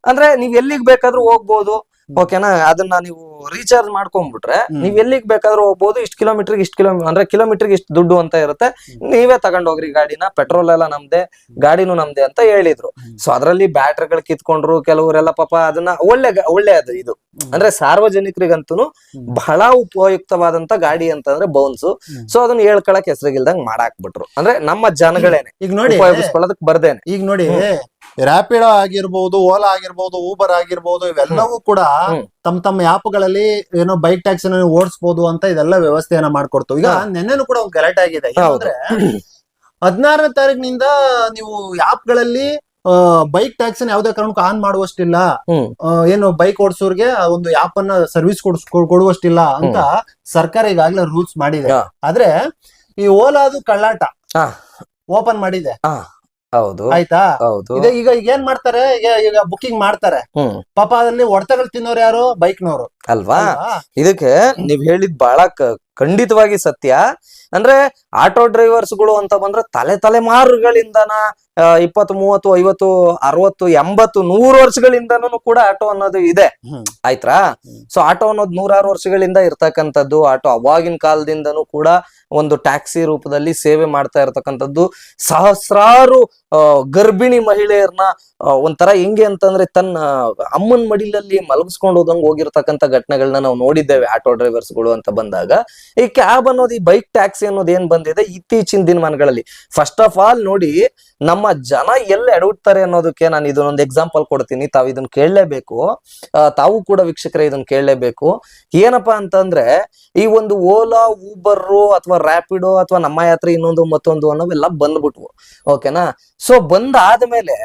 ಅಂದ್ರೆ ನೀವ್ ಎಲ್ಲಿಗ್ ಬೇಕಾದ್ರೂ ಹೋಗ್ಬೋದು. ಓಕೆನಾ ಅದನ್ನ ನೀವು ರೀಚಾರ್ಜ್ ಮಾಡ್ಕೊಂಡ್ಬಿಟ್ರೆ. ನೀವ್ ಎಲ್ಲಿಗ್ ಬೇಕಾದ್ರೂ ಹೋಗ್ಬೋದು ಇಷ್ಟು ಕಿಲೋಮೀಟರ್ ಇಷ್ಟು ಕಿಲೋ ಅಂದ್ರೆ ಕಿಲೋಮೀಟರ್ ಇಷ್ಟು ದುಡ್ಡು ಅಂತ ಇರುತ್ತೆ. ನೀವೇ ತಗೊಂಡೋಗ್ರಿ ಗಾಡಿನ ಪೆಟ್ರೋಲ್ ಎಲ್ಲ ನಮ್ದೆ ಗಾಡಿನೂ ನಮ್ದೆ ಅಂತ ಹೇಳಿದ್ರು. ಸೊ ಅದ್ರಲ್ಲಿ ಬ್ಯಾಟ್ರಿಗಳು ಕಿತ್ಕೊಂಡ್ರು ಕೆಲವರೆಲ್ಲ ಪಾಪ ಅದನ್ನ ಒಳ್ಳೆ ಒಳ್ಳೆ ಅದು ಇದು. ಅಂದ್ರೆ ಸಾರ್ವಜನಿಕರಿಗಂತೂ ಬಹಳ ಉಪಯುಕ್ತವಾದಂತ ಗಾಡಿ ಅಂತಂದ್ರೆ ಬೌನ್ಸ್. ಸೊ ಅದನ್ನ ಹೇಳ್ಕೊಳಕ್ ಹೆಸರಿಗಿಲ್ದಂಗ್ ಮಾಡಾಕ್ಬಿಟ್ರು. ಅಂದ್ರೆ ನಮ್ಮ ಜನಗಳೇನೆ ಈಗ ನೋಡಿ ಉಪಯೋಗಿಸ್ಕೊಳ್ಳೋದಕ್ ಬರ್ದೇನೆ. ಈಗ ನೋಡಿ ರ್ಯಾಪಿಡೋ ಆಗಿರ್ಬೋದು ಓಲಾ ಆಗಿರ್ಬೋದು ಊಬರ್ ಆಗಿರ್ಬೋದು ಇವೆಲ್ಲವೂ ಕೂಡ. ತಮ್ಮ ತಮ್ಮ ಆಪ್ಗಳಲ್ಲಿ ಏನೋ ಬೈಕ್ ಟ್ಯಾಕ್ಸಿ ಓಡಿಸಬಹುದು ಅಂತ ಇದೆಲ್ಲ ವ್ಯವಸ್ಥೆಯನ್ನ ಮಾಡ್ಕೊಡ್ತು. ಈಗ. ನೆನ್ನೆನೂ ಕೂಡ ಒಂದು ಗಲಾಟೆ ಆಗಿದೆ. ಯಾಕಂದ್ರೆ ಹದಿನಾರನೇ ತಾರೀಕಿನಿಂದ ನೀವು ಆಪ್ಗಳಲ್ಲಿ ಬೈಕ್ ಟ್ಯಾಕ್ಸ್ ಯಾವುದೇ ಕಾರಣಕ್ಕೂ ಆನ್ ಮಾಡುವಷ್ಟಿಲ್ಲ. ಏನು ಬೈಕ್ ಓಡಿಸೋರ್ಗೆ ಒಂದು ಆಪ್ ಅನ್ನ ಸರ್ವಿಸ್ ಕೊಡುವಷ್ಟಿಲ್ಲ ಅಂತ ಸರ್ಕಾರ ಈಗಾಗಲೇ ರೂಲ್ಸ್ ಮಾಡಿದೆ. ಆದ್ರೆ ಈ ಓಲಾದು ಕಳ್ಳಾಟ. ಹಾ. ಓಪನ್ ಮಾಡಿದೆ. ಹೌದು ಆಯ್ತಾ? ಹೌದು. ಇದೆ ಈಗ ಈಗ ಏನ್ ಮಾಡ್ತಾರೆ? ಈಗ ಈಗ ಬುಕಿಂಗ್ ಮಾಡ್ತಾರೆ. ಹ್ಮ್. ಪಾಪ ಅದ್ರಲ್ಲಿ ಹೊಡೆತಗಳು ತಿನ್ನೋರು ಯಾರು? ಬೈಕ್ನವರು ಅಲ್ವಾ? ಇದಕ್ಕೆ ನೀವ್ ಹೇಳಿದ್ ಬಹಳ ಖಂಡಿತವಾಗಿ ಸತ್ಯ. ಅಂದ್ರೆ ಆಟೋ ಡ್ರೈವರ್ಸ್ಗಳು ಅಂತ ಬಂದ್ರೆ ತಲೆ ತಲೆಮಾರುಗಳಿಂದನ ಇಪ್ಪತ್ತು ಮೂವತ್ತು ಐವತ್ತು ಅರವತ್ತು ಎಂಬತ್ತು ನೂರು ವರ್ಷಗಳಿಂದನೂ ಕೂಡ ಆಟೋ ಅನ್ನೋದು ಇದೆ. ಆಯ್ತ್ರಾ? ಆಯ್ತಾ ಸೊ ಆಟೋ ಅನ್ನೋದು ನೂರಾರು ವರ್ಷಗಳಿಂದ ಇರ್ತಕ್ಕಂಥದ್ದು ಆಟೋ ಅವಾಗಿನ ಕಾಲದಿಂದನೂ ಕೂಡ ಒಂದು ಟ್ಯಾಕ್ಸಿ ರೂಪದಲ್ಲಿ ಸೇವೆ ಮಾಡ್ತಾ ಇರ್ತಕ್ಕಂಥದ್ದು. ಸಹಸ್ರಾರು ಗರ್ಭಿಣಿ ಮಹಿಳೆಯರನ್ನ ಒಂಥರ ಹೆಂಗೆ ಅಂತಂದ್ರೆ ತನ್ನ ಅಮ್ಮನ ಮಡಿಲಲ್ಲಿ ಮಲಗಿಸ್ಕೊಂಡು ಹೋದಂಗ್ ಹೋಗಿರ್ತಕ್ಕಂಥ ಘಟನೆಗಳನ್ನ ನಾವು ನೋಡಿದ್ದೇವೆ ಆಟೋ ಡ್ರೈವರ್ಸ್ಗಳು ಅಂತ ಬಂದಾಗ. ಈ ಕ್ಯಾಬ್ ಅನ್ನೋದು ಈ ಬೈಕ್ ಟ್ಯಾಕ್ಸಿ ಅನ್ನೋದು ಏನ್ ಬಂದಿದೆ ಇತ್ತೀಚಿನ ದಿನಮಾನಗಳಲ್ಲಿ. ಫಸ್ಟ್ ಆಫ್ ಆಲ್ ನೋಡಿ ನಮ್ಮ ಜನ ಎಲ್ಲಿ ಎಡವುತ್ತಾರೆ ಅನ್ನೋದಕ್ಕೆ ನಾನು ಇದನ್ನೊಂದು ಎಕ್ಸಾಂಪಲ್ ಕೊಡ್ತೀನಿ. ತಾವು ಇದನ್ನ ಕೇಳಲೇಬೇಕು. ತಾವು ಕೂಡ ವೀಕ್ಷಕರೇ ಇದನ್ನ ಕೇಳಲೇಬೇಕು. ಏನಪ್ಪಾ ಅಂತಂದ್ರೆ, ಈ ಒಂದು ಓಲಾ, ಊಬರ್ ಅಥವಾ ರ್ಯಾಪಿಡೋ ಅಥವಾ ನಮ್ಮ ಯಾತ್ರೆ ಇನ್ನೊಂದು ಮತ್ತೊಂದು ಅನ್ನೋವೆಲ್ಲ ಬಂದ್ಬಿಟ್ವು. ಓಕೆನಾ? ಸೊ ಬಂದಾದ್ಮೇಲೆ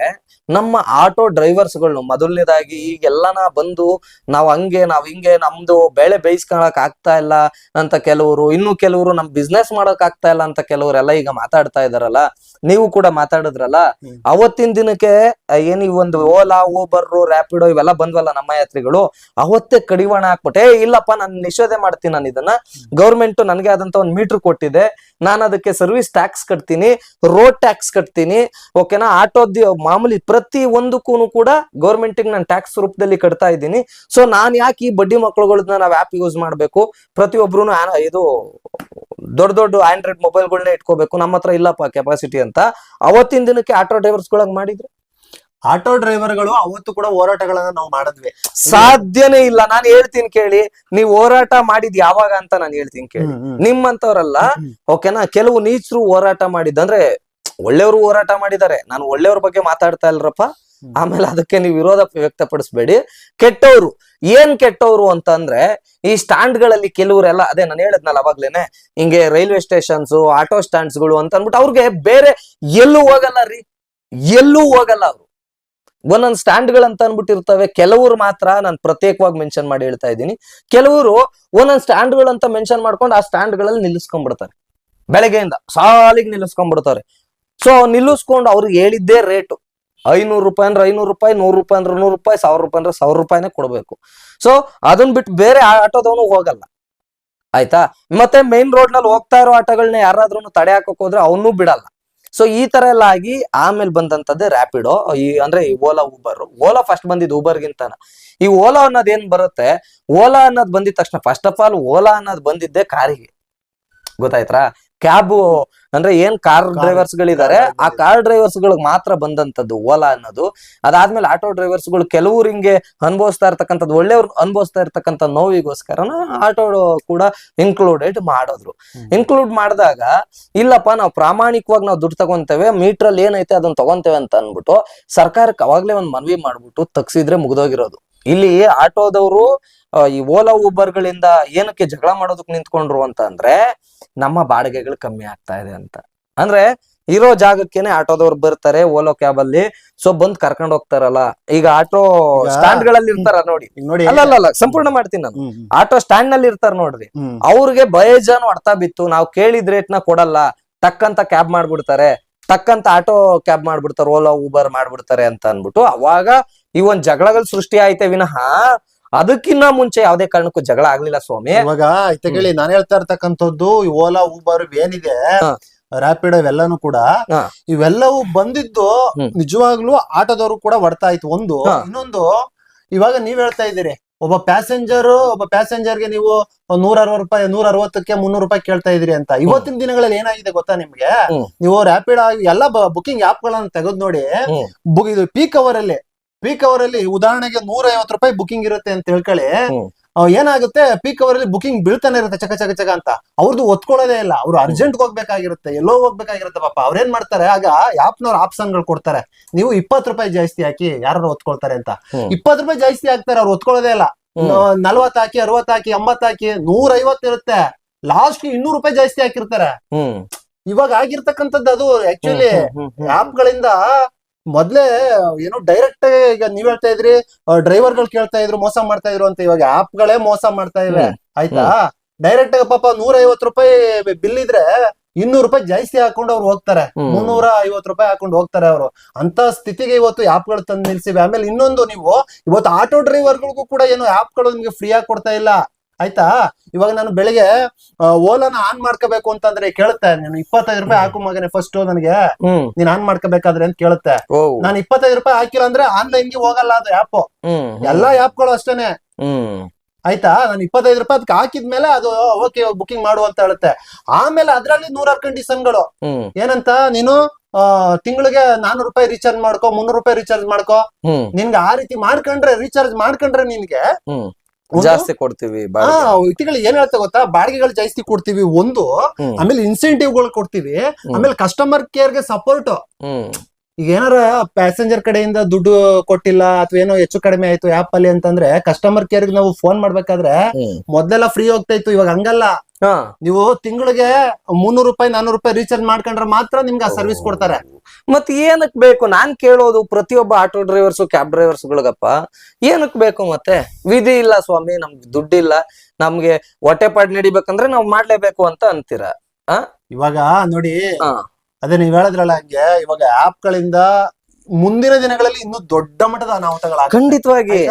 ನಮ್ಮ ಆಟೋ ಡ್ರೈವರ್ಸ್ಗಳು ಮೊದಲನೇದಾಗಿ ಈಗೆಲ್ಲನ ಬಂದು ನಾವ್ ಹಂಗೆ, ನಾವ್ ಹಿಂಗೆ, ನಮ್ದು ಬೆಳೆ ಬೇಯಿಸ್ಕೊಳಕ್ ಆಗ್ತಾ ಇಲ್ಲ ಅಂತ ಕೆಲವರು, ಇನ್ನು ಕೆಲವರು ನಮ್ ಬಿಸ್ನೆಸ್ ಮಾಡಕ್ ಆಗ್ತಾ ಇಲ್ಲ ಅಂತ ಕೆಲವರೆಲ್ಲ ಈಗ ಮಾತಾಡ್ತಾ ಇದಾರಲ್ಲ, ನೀವು ಕೂಡ ಮಾತಾಡಿದ್ರಲ್ಲ ಹ್ಮ್. ಅವತ್ತಿನ ದಿನಕ್ಕೆ ಏನ್ ಈ ಒಂದು ಓಲಾ ಊಬರ್ ರ್ಯಾಪಿಡೋ ಇವೆಲ್ಲ ಬಂದ್ವಲ್ಲ ನಮ್ಮ ಯಾತ್ರಿಗಳು ಅವತ್ತೇ ಕಡಿವಾಣ ಹಾಕ್ಬಿಟ್ಟೆ "ಏ, ಇಲ್ಲಪ್ಪ ನಾನು ನಿಷೇಧ ಮಾಡ್ತೀನಿ ನಾನು ಇದನ್ನ. ಗೌರ್ಮೆಂಟ್ ನನಗೆ ಆದಂತ ಒಂದು ಮೀಟರ್ ಕೊಟ್ಟಿದೆ. ನಾನು ಅದಕ್ಕೆ ಸರ್ವಿಸ್ ಟ್ಯಾಕ್ಸ್ ಕಟ್ತೀನಿ ರೋಡ್ ಟ್ಯಾಕ್ಸ್ ಕಟ್ತೀನಿ ಓಕೆನಾ? ಆಟೋದ್ ಮಾಮೂಲಿ ಪ್ರತಿ ಒಂದಕ್ಕೂ ಕೂಡ ಗೌರ್ಮೆಂಟ್ ನಾನು ಟ್ಯಾಕ್ಸ್ ರೂಪದಲ್ಲಿ ಕಟ್ತಾ ಇದ್ದೀನಿ. ಸೊ ನಾನ್ ಯಾಕೆ ಈ ಬಡ್ಡಿ ಮಕ್ಕಳುಗಳನ್ನ ನಾವ್ ಆ್ಯಪ್ ಯೂಸ್ ಮಾಡ್ಬೇಕು? ಪ್ರತಿಯೊಬ್ರು ಇದು ದೊಡ್ಡ ದೊಡ್ಡ ಆಂಡ್ರಾಯ್ಡ್ ಮೊಬೈಲ್ಗಳನ್ನ ಇಟ್ಕೋಬೇಕು. ನಮ್ಮ ಹತ್ರ ಇಲ್ಲಪ್ಪ ಕೆಪಾಸಿಟಿ ಅಂತ. ಅವತ್ತಿನ ದಿನಕ್ಕೆ ಆಟೋ ಡ್ರೈವರ್ಸ್ಗಳಾಗ ಮಾಡಿದ್ರು? ಆಟೋ ಡ್ರೈವರ್ಗಳು ಅವತ್ತು ಕೂಡ ಹೋರಾಟಗಳನ್ನ ನಾವು ಮಾಡಿದ್ವಿ. ಸಾಧ್ಯನೇ ಇಲ್ಲ. ನಾನು ಹೇಳ್ತೀನಿ ಕೇಳಿ. ನೀವು ಹೋರಾಟ ಮಾಡಿದ್ ಯಾವಾಗ ಅಂತ ನಾನು ಹೇಳ್ತೀನಿ ಕೇಳಿ. ನಿಮ್ಮಂತವ್ರಲ್ಲ. ಓಕೆನಾ? ಕೆಲವು ನೀಚರು ಹೋರಾಟ ಮಾಡಿದ್ದಂದ್ರೆ ಒಳ್ಳೆಯವರು ಹೋರಾಟ ಮಾಡಿದ್ದಾರೆ. ನಾನು ಒಳ್ಳೆಯವ್ರ ಬಗ್ಗೆ ಮಾತಾಡ್ತಾ ಇಲ್ರಪ್ಪ. ಆಮೇಲೆ ಅದಕ್ಕೆ ನೀವು ವಿರೋಧ ವ್ಯಕ್ತಪಡಿಸ್ಬೇಡಿ. ಕೆಟ್ಟವರು. ಏನ್ ಕೆಟ್ಟವರು ಅಂತಂದ್ರೆ, ಈ ಸ್ಟ್ಯಾಂಡ್ಗಳಲ್ಲಿ ಕೆಲವರೆಲ್ಲ, ಅದೇ ನಾನು ಹೇಳದ್ನಲ್ಲ ಅವಾಗ್ಲೇನೆ, ಹಿಂಗೆ ರೈಲ್ವೆ ಸ್ಟೇಷನ್ಸ್, ಆಟೋ ಸ್ಟ್ಯಾಂಡ್ಸ್ಗಳು ಅಂತ ಅಂದ್ಬಿಟ್ಟು ಅವ್ರಿಗೆ ಬೇರೆ ಎಲ್ಲೂ ಹೋಗಲ್ಲ ರೀ. ಎಲ್ಲೂ ಹೋಗಲ್ಲ ಅವರು. ಒಂದೊಂದ್ ಸ್ಟ್ಯಾಂಡ್ಗಳಂತ ಅನ್ಬಿಟ್ಟಿರ್ತವೆ ಕೆಲವರು ಮಾತ್ರ ನಾನು ಪ್ರತ್ಯೇಕವಾಗಿ ಮೆನ್ಷನ್ ಮಾಡಿ ಹೇಳ್ತಾ ಇದ್ದೀನಿ. ಕೆಲವರು ಒಂದೊಂದ್ ಸ್ಟ್ಯಾಂಡ್ಗಳಂತ ಮೆನ್ಷನ್ ಮಾಡ್ಕೊಂಡು ಆ ಸ್ಟ್ಯಾಂಡ್ಗಳಲ್ಲಿ ನಿಲ್ಲಿಸ್ಕೊಂಡ್ಬಿಡ್ತಾರೆ. ಬೆಳಗ್ಗೆಯಿಂದ ಸಾಲಿಗೆ ನಿಲ್ಲಿಸ್ಕೊಂಡ್ಬಿಡ್ತಾರೆ. ಸೊ ನಿಲ್ಲಿಸ್ಕೊಂಡು ಅವ್ರಿಗೆ ಹೇಳಿದ್ದೇ ರೇಟು ಐನೂರು ರೂಪಾಯಿ ಅಂದ್ರೆ ಐನೂರು ರೂಪಾಯಿ, ನೂರು ರೂಪಾಯಿ ಅಂದ್ರೆ ನೂರು ರೂಪಾಯಿ, ಸಾವಿರ ರೂಪಾಯಿ ಅಂದ್ರೆ ಸಾವಿರ ರೂಪಾಯಿನೇ ಕೊಡಬೇಕು. ಸೊ ಅದನ್ನ ಬಿಟ್ಟು ಬೇರೆ ಆಟೋದವನು ಹೋಗಲ್ಲ. ಆಯ್ತಾ? ಮತ್ತೆ ಮೇನ್ ರೋಡ್ನಲ್ಲಿ ಹೋಗ್ತಾ ಇರೋ ಆಟೋಗಳನ್ನ ಯಾರಾದ್ರೂ ತಡೆ ಹಾಕಕ್ ಹೋದ್ರೆ ಅವನು ಬಿಡಲ್ಲ. ಸೊ ಈ ತರ ಎಲ್ಲ ಆಗಿ ಆಮೇಲೆ ಬಂದಂತದ್ದೇ ರ್ಯಾಪಿಡೋ ಈ ಅಂದ್ರೆ ಈ ಓಲಾ ಊಬರ್ ಓಲಾ ಫಸ್ಟ್ ಬಂದಿದ್ದು ಊಬರ್ಗಿಂತನ ಈ ಓಲಾ ಅನ್ನೋದು ಏನ್ ಬರುತ್ತೆ? ಓಲಾ ಅನ್ನೋದು ಬಂದಿದ ತಕ್ಷಣ ಫಸ್ಟ್ ಆಫ್ ಆಲ್ ಓಲಾ ಅನ್ನೋದು ಬಂದಿದ್ದೆ ಕಾರಿಗೆ. ಗೊತ್ತಾಯ್ತಾ? ಕ್ಯಾಬ್ ಅಂದ್ರೆ ಏನ್ ಕಾರ್ ಡ್ರೈವರ್ಸ್ ಗಳಿದ್ದಾರೆ ಆ ಕಾರ್ ಡ್ರೈವರ್ಸ್ ಗಳಿಗೆ ಮಾತ್ರ ಬಂದಂತದ್ದು ಓಲಾ ಅನ್ನೋದು. ಅದಾದ್ಮೇಲೆ ಆಟೋ ಡ್ರೈವರ್ಸ್ಗಳು ಕೆಲವ್ರು ಹಿಂಗೆ ಅನುಭವಿಸ್ತಾ ಇರ್ತಕ್ಕಂಥದ್ದು ಒಳ್ಳೆಯವ್ರು ಅನುಭವಿಸ್ತಾ ಇರ್ತಕ್ಕಂಥ ನೋವಿಗೋಸ್ಕರನ ಆಟೋ ಕೂಡ ಇನ್ಕ್ಲೂಡೆಡ್ ಮಾಡಿದ್ರು. ಇನ್ಕ್ಲೂಡ್ ಮಾಡಿದಾಗ ಇಲ್ಲಪ್ಪ ನಾವು ಪ್ರಾಮಾಣಿಕವಾಗಿ ನಾವು ದುಡ್ಡು ತಗೊಂತೇವೆ ಮೀಟರ್ ಅಲ್ಲಿ ಏನೈತೆ ಅದನ್ನ ತಗೊಂತೇವೆ ಅಂತ ಅನ್ಬಿಟ್ಟು ಸರ್ಕಾರಕ್ಕೆ ಅವಾಗ್ಲೇ ಒಂದ್ ಮನವಿ ಮಾಡ್ಬಿಟ್ಟು ತಗ್ಸಿದ್ರೆ ಮುಗ್ದೋಗಿರೋದು. ಇಲ್ಲಿ ಆಟೋದವರು ಈ ಓಲಾ ಊಬರ್ ಗಳಿಂದ ಏನಕ್ಕೆ ಜಗಳ ಮಾಡೋದಕ್ಕೆ ನಿಂತ್ಕೊಂಡ್ರು ಅಂತ ಅಂದ್ರೆ ನಮ್ಮ ಬಾಡಿಗೆಗಳು ಕಮ್ಮಿ ಆಗ್ತಾ ಇದೆ ಅಂತ. ಅಂದ್ರೆ ಇರೋ ಜಾಗಕ್ಕೇನೆ ಆಟೋದವ್ರು ಬರ್ತಾರೆ ಓಲೋ ಕ್ಯಾಬ್ ಅಲ್ಲಿ. ಸೊ ಬಂದ್ ಕರ್ಕೊಂಡು ಹೋಗ್ತಾರಲ್ಲ. ಈಗ ಆಟೋ ಸ್ಟ್ಯಾಂಡ್ಗಳಲ್ಲಿ ಇರ್ತಾರ ನೋಡಿ. ನೋಡಿ ಅಲ್ಲ ಅಲ್ಲ ಸಂಪೂರ್ಣ ಮಾಡ್ತೀನಿ ನಾನು. ಆಟೋ ಸ್ಟ್ಯಾಂಡ್ನಲ್ಲಿ ಇರ್ತಾರ ನೋಡ್ರಿ. ಅವ್ರಿಗೆ ಬಯಜಾನು ಅರ್ಥ ಬಿತ್ತು. ನಾವು ಕೇಳಿದ ರೇಟ್ನ ಕೊಡಲ್ಲ. ತಕ್ಕಂತ ಕ್ಯಾಬ್ ಮಾಡ್ಬಿಡ್ತಾರೆ. ತಕ್ಕಂತ ಆಟೋ ಕ್ಯಾಬ್ ಮಾಡ್ಬಿಡ್ತಾರೆ. ಓಲಾ ಊಬರ್ ಮಾಡ್ಬಿಡ್ತಾರೆ ಅಂತ ಅನ್ಬಿಟ್ಟು ಅವಾಗ ಈ ಒಂದ್ ಜಗಳಗಳು ಸೃಷ್ಟಿ ಆಯ್ತೆ ವಿನಃ ಅದಕ್ಕಿನ್ನ ಮುಂಚೆ ಯಾವ್ದೇ ಕಾರಣಕ್ಕೂ ಜಗಳ ಆಗ್ಲಿಲ್ಲ ಸ್ವಾಮಿ. ಇವಾಗ ಕೇಳಿ ನಾನು ಹೇಳ್ತಾ ಇರ್ತಕ್ಕಂಥದ್ದು ಓಲಾ ಊಬರ್ ಏನಿದೆ ರಾಪಿಡ್ ರ್ಯಾಪಿಡೋ ಇವೆಲ್ಲಾನು ಕೂಡ. ಇವೆಲ್ಲವೂ ಬಂದಿದ್ದು. ನಿಜವಾಗ್ಲೂ ಆಟೋದವರು ಕೂಡ ಹೊಡ್ತಾ ಇತ್ತು. ಒಂದು ಇನ್ನೊಂದು ಇವಾಗ ನೀವ್ ಹೇಳ್ತಾ ಇದ್ದೀರಿ ಒಬ್ಬ ಪ್ಯಾಸೆಂಜರ್ ಒಬ್ಬ ಪ್ಯಾಸೆಂಜರ್ಗೆ ನೀವು ನೂರ ಅರವತ್ ರೂಪಾಯಿ ನೂರ ಅರವತ್ತಕ್ಕೆ ಮುನ್ನೂರು ರೂಪಾಯಿ ಕೇಳ್ತಾ ಇದ್ರಿ ಅಂತ. ಇವತ್ತಿನ ದಿನಗಳಲ್ಲಿ ಏನಾಗಿದೆ ಗೊತ್ತಾ ನಿಮ್ಗೆ? ನೀವು ರಾಪಿಡ್ ಆಗಿ ಎಲ್ಲಾ ಬುಕಿಂಗ್ ಆಪ್ ಗಳನ್ನ ತೆಗೆದ್ ನೋಡಿ. ಇದು ಪೀಕ್ ಅವರ್ ಅಲ್ಲಿ ಪೀಕ್ ಅವರ್ ಅಲ್ಲಿ ಉದಾಹರಣೆಗೆ ನೂರ ಐವತ್ತು ರೂಪಾಯಿ ಬುಕಿಂಗ್ ಇರುತ್ತೆ ಅಂತ ಹೇಳ್ಕೊಳ್ಳಿ ಏನಾಗುತ್ತೆ? ಪೀಕ್ ಅವರ್ ಅಲ್ಲಿ ಬುಕಿಂಗ್ ಬೀಳ್ತಾನೆ ಇರುತ್ತೆ ಚಕ ಚಕ ಚಕ ಅಂತ. ಅವ್ರದ್ದು ಒತ್ಕೊಳ್ಳೋದೇ ಇಲ್ಲ. ಅವ್ರು ಅರ್ಜೆಂಟ್ ಹೋಗ್ಬೇಕಾಗಿರುತ್ತೆ ಎಲ್ಲೋ ಹೋಗ್ಬೇಕಾಗಿರುತ್ತೆ ಪಾಪ. ಅವ್ರೇನ್ ಮಾಡ್ತಾರೆ? ಆಗ ಆಪ್ನವ್ರ ಆಪ್ಷನ್ಗಳು ಕೊಡ್ತಾರೆ. ನೀವು ಇಪ್ಪತ್ತು ರೂಪಾಯಿ ಜಾಸ್ತಿ ಹಾಕಿ ಯಾರು ಒತ್ಕೊಳ್ತಾರೆ ಅಂತ. ಇಪ್ಪತ್ ಇಪ್ಪತ್ತು ರೂಪಾಯಿ ಜಾಸ್ತಿ ಹಾಕ್ತಾರೆ ಅವ್ರು ಒತ್ಕೊಳ್ಳೋದೇ ಇಲ್ಲ. ನಲ್ವತ್ ಹಾಕಿ ಅರವತ್ ಹಾಕಿ ಎಂಬತ್ ಹಾಕಿ ನೂರ ಐವತ್ ಇರುತ್ತೆ ಲಾಸ್ಟ್ ಇನ್ನೂರು ರೂಪಾಯಿ ಜಾಸ್ತಿ ಹಾಕಿರ್ತಾರೆ. ಇವಾಗ ಆಗಿರ್ತಕ್ಕಂಥದ್ದು ಅದು ಆಕ್ಚುಲಿ. ಆಪ್ ಗಳಿಂದ ಮೊದ್ಲೇ ಏನೋ ಡೈರೆಕ್ಟ್ ಈಗ ನೀವ್ ಹೇಳ್ತಾ ಇದ್ರಿ ಡ್ರೈವರ್ಗಳು ಕೇಳ್ತಾ ಇದ್ರು ಮೋಸ ಮಾಡ್ತಾ ಇದ್ರು ಅಂತ ಇವಾಗ ಆಪ್ ಗಳೇ ಮೋಸ ಮಾಡ್ತಾ ಇವೆ. ಆಯ್ತಾ? ಡೈರೆಕ್ಟ್ ಆಗಿ ಪಾಪ ನೂರ ಐವತ್ ರೂಪಾಯಿ ಬಿಲ್ ಇದ್ರೆ ಇನ್ನೂರು ರೂಪಾಯಿ ಜಾಸ್ತಿ ಹಾಕೊಂಡು ಅವ್ರು ಹೋಗ್ತಾರೆ. ಮುನ್ನೂರ ಐವತ್ ರೂಪಾಯಿ ಹಾಕೊಂಡು ಹೋಗ್ತಾರೆ ಅವರು. ಅಂತ ಸ್ಥಿತಿಗೆ ಇವತ್ತು ಆಪ್ಗಳು ತಂದು ನಿಲ್ಸಿವೆ. ಆಮೇಲೆ ಇನ್ನೊಂದು ನೀವು ಇವತ್ತು ಆಟೋ ಡ್ರೈವರ್ಗಳಿಗೂ ಕೂಡ ಏನು ಆಪ್ಗಳು ನಿಮ್ಗೆ ಫ್ರೀ ಆಗಿ ಕೊಡ್ತಾ ಇಲ್ಲ. ಆಯ್ತಾ? ಇವಾಗ ನಾನು ಬೆಳಿಗ್ಗೆ ಓಲಾನ ಆನ್ ಮಾಡ್ಕೋಬೇಕು ಅಂತಂದ್ರೆ ಕೇಳುತ್ತೆ. ನೀನು ಇಪ್ಪತ್ತೈದು ರೂಪಾಯಿ ಹಾಕು ಮಗನೆ ಫಸ್ಟ್ ನನಗೆ. ನೀನ್ ಆನ್ ಮಾಡ್ಕೋಬೇಕಾದ್ರೆ ಅಂತ ಕೇಳುತ್ತೆ. ನಾನ್ ಇಪ್ಪತ್ತೈದು ರೂಪಾಯಿ ಹಾಕಿಲ್ಲ ಅಂದ್ರೆ ಆನ್ಲೈನ್ಗೆ ಹೋಗಲ್ಲ ಅದು ಆಪ್ ಎಲ್ಲಾ ಆಪ್ಗಳು ಅಷ್ಟೇನೆ ಆಯ್ತಾ? ನಾನು ಇಪ್ಪತ್ತೈದು ರೂಪಾಯಿ ಅದಕ್ಕೆ ಹಾಕಿದ್ಮೇಲೆ ಅದು ಓಕೆ ಬುಕಿಂಗ್ ಮಾಡು ಅಂತ ಹೇಳುತ್ತೆ. ಆಮೇಲೆ ಅದ್ರಲ್ಲಿ ನೂರಾರು ಕಂಡೀಷನ್ಗಳು ಗಳು ಏನಂತ? ನೀನು ತಿಂಗಳಿಗೆ ನಾನೂರು ರೂಪಾಯಿ ರೀಚಾರ್ಜ್ ಮಾಡ್ಕೋ ಮುನ್ನೂರು ರೂಪಾಯಿ ರೀಚಾರ್ಜ್ ಮಾಡ್ಕೋ. ನಿನ್ಗೆ ಆ ರೀತಿ ಮಾಡ್ಕೊಂಡ್ರೆ ರೀಚಾರ್ಜ್ ಮಾಡ್ಕೊಂಡ್ರೆ ನಿನ್ಗೆ ಜಾಸ್ತಿ ಕೊಡ್ತೀವಿ ವ್ಯಕ್ತಿಗಳು ಏನ್ ಹೇಳ್ತಾ ಗೊತ್ತಾ? ಬಾಡಿಗೆಗಳು ಜಾಸ್ತಿ ಕೊಡ್ತೀವಿ ಒಂದು ಆಮೇಲೆ ಇನ್ಸೆಂಟಿವ್ಗಳು ಕೊಡ್ತೀವಿ ಆಮೇಲೆ ಕಸ್ಟಮರ್ ಕೇರ್ಗೆ ಸಪೋರ್ಟ್ ಈಗ ಏನಾರ ಪ್ಯಾಸೆಂಜರ್ ಕಡೆಯಿಂದ ದುಡ್ಡು ಕೊಟ್ಟಿಲ್ಲ ಅಥವಾ ಏನೋ ಹೆಚ್ಚು ಕಡಿಮೆ ಆಯ್ತು ಆಪ್ ಅಲ್ಲಿ ಅಂತಂದ್ರೆ ಕಸ್ಟಮರ್ ಕೇರ್ ನಾವು ಫೋನ್ ಮಾಡ್ಬೇಕಾದ್ರೆ ಮೊದಲೆಲ್ಲ ಫ್ರೀ ಹೋಗ್ತಾ ಇತ್ತು ಇವಾಗ ಹಂಗಲ್ಲ. ನೀವು ತಿಂಗಳಿಗೆ ಮುನ್ನೂರು ರೂಪಾಯಿ ನಾನೂರು ರೂಪಾಯಿ ರೀಚಾರ್ಜ್ ಮಾಡ್ಕೊಂಡ್ರೆ ಮಾತ್ರ ನಿಮ್ಗೆ ಆ ಸರ್ವಿಸ್ ಕೊಡ್ತಾರೆ. ಮತ್ ಏನಕ್ ಬೇಕು? ನಾನ್ ಕೇಳೋದು ಪ್ರತಿಯೊಬ್ಬ ಆಟೋ ಡ್ರೈವರ್ಸ್ ಕ್ಯಾಬ್ ಡ್ರೈವರ್ಸ್ ಗಳಿಗಪ್ಪ. ಏನಕ್ ಬೇಕು ಮತ್ತೆ? ವಿಧಿ ಇಲ್ಲ ಸ್ವಾಮಿ ನಮ್ಗೆ ದುಡ್ಡಿಲ್ಲ. ನಮ್ಗೆ ಹೊಟ್ಟೆಪಾಡ್ ನಡಿಬೇಕಂದ್ರೆ ನಾವ್ ಮಾಡ್ಲೇಬೇಕು ಅಂತ ಅಂತೀರ. ಇವಾಗ ನೋಡಿ. ಅದೇ ನೀವ್ ಹೇಳಿದ್ರಲ್ಲ ಹಂಗೆ ಇವಾಗ ಆಪ್ ಗಳಿಂದ ಮುಂದಿನ ದಿನಗಳಲ್ಲಿ ಇನ್ನು ದೊಡ್ಡ ಮಟ್ಟದ ಅನಾಹುತಗಳ ಖಂಡಿತವಾಗಿ.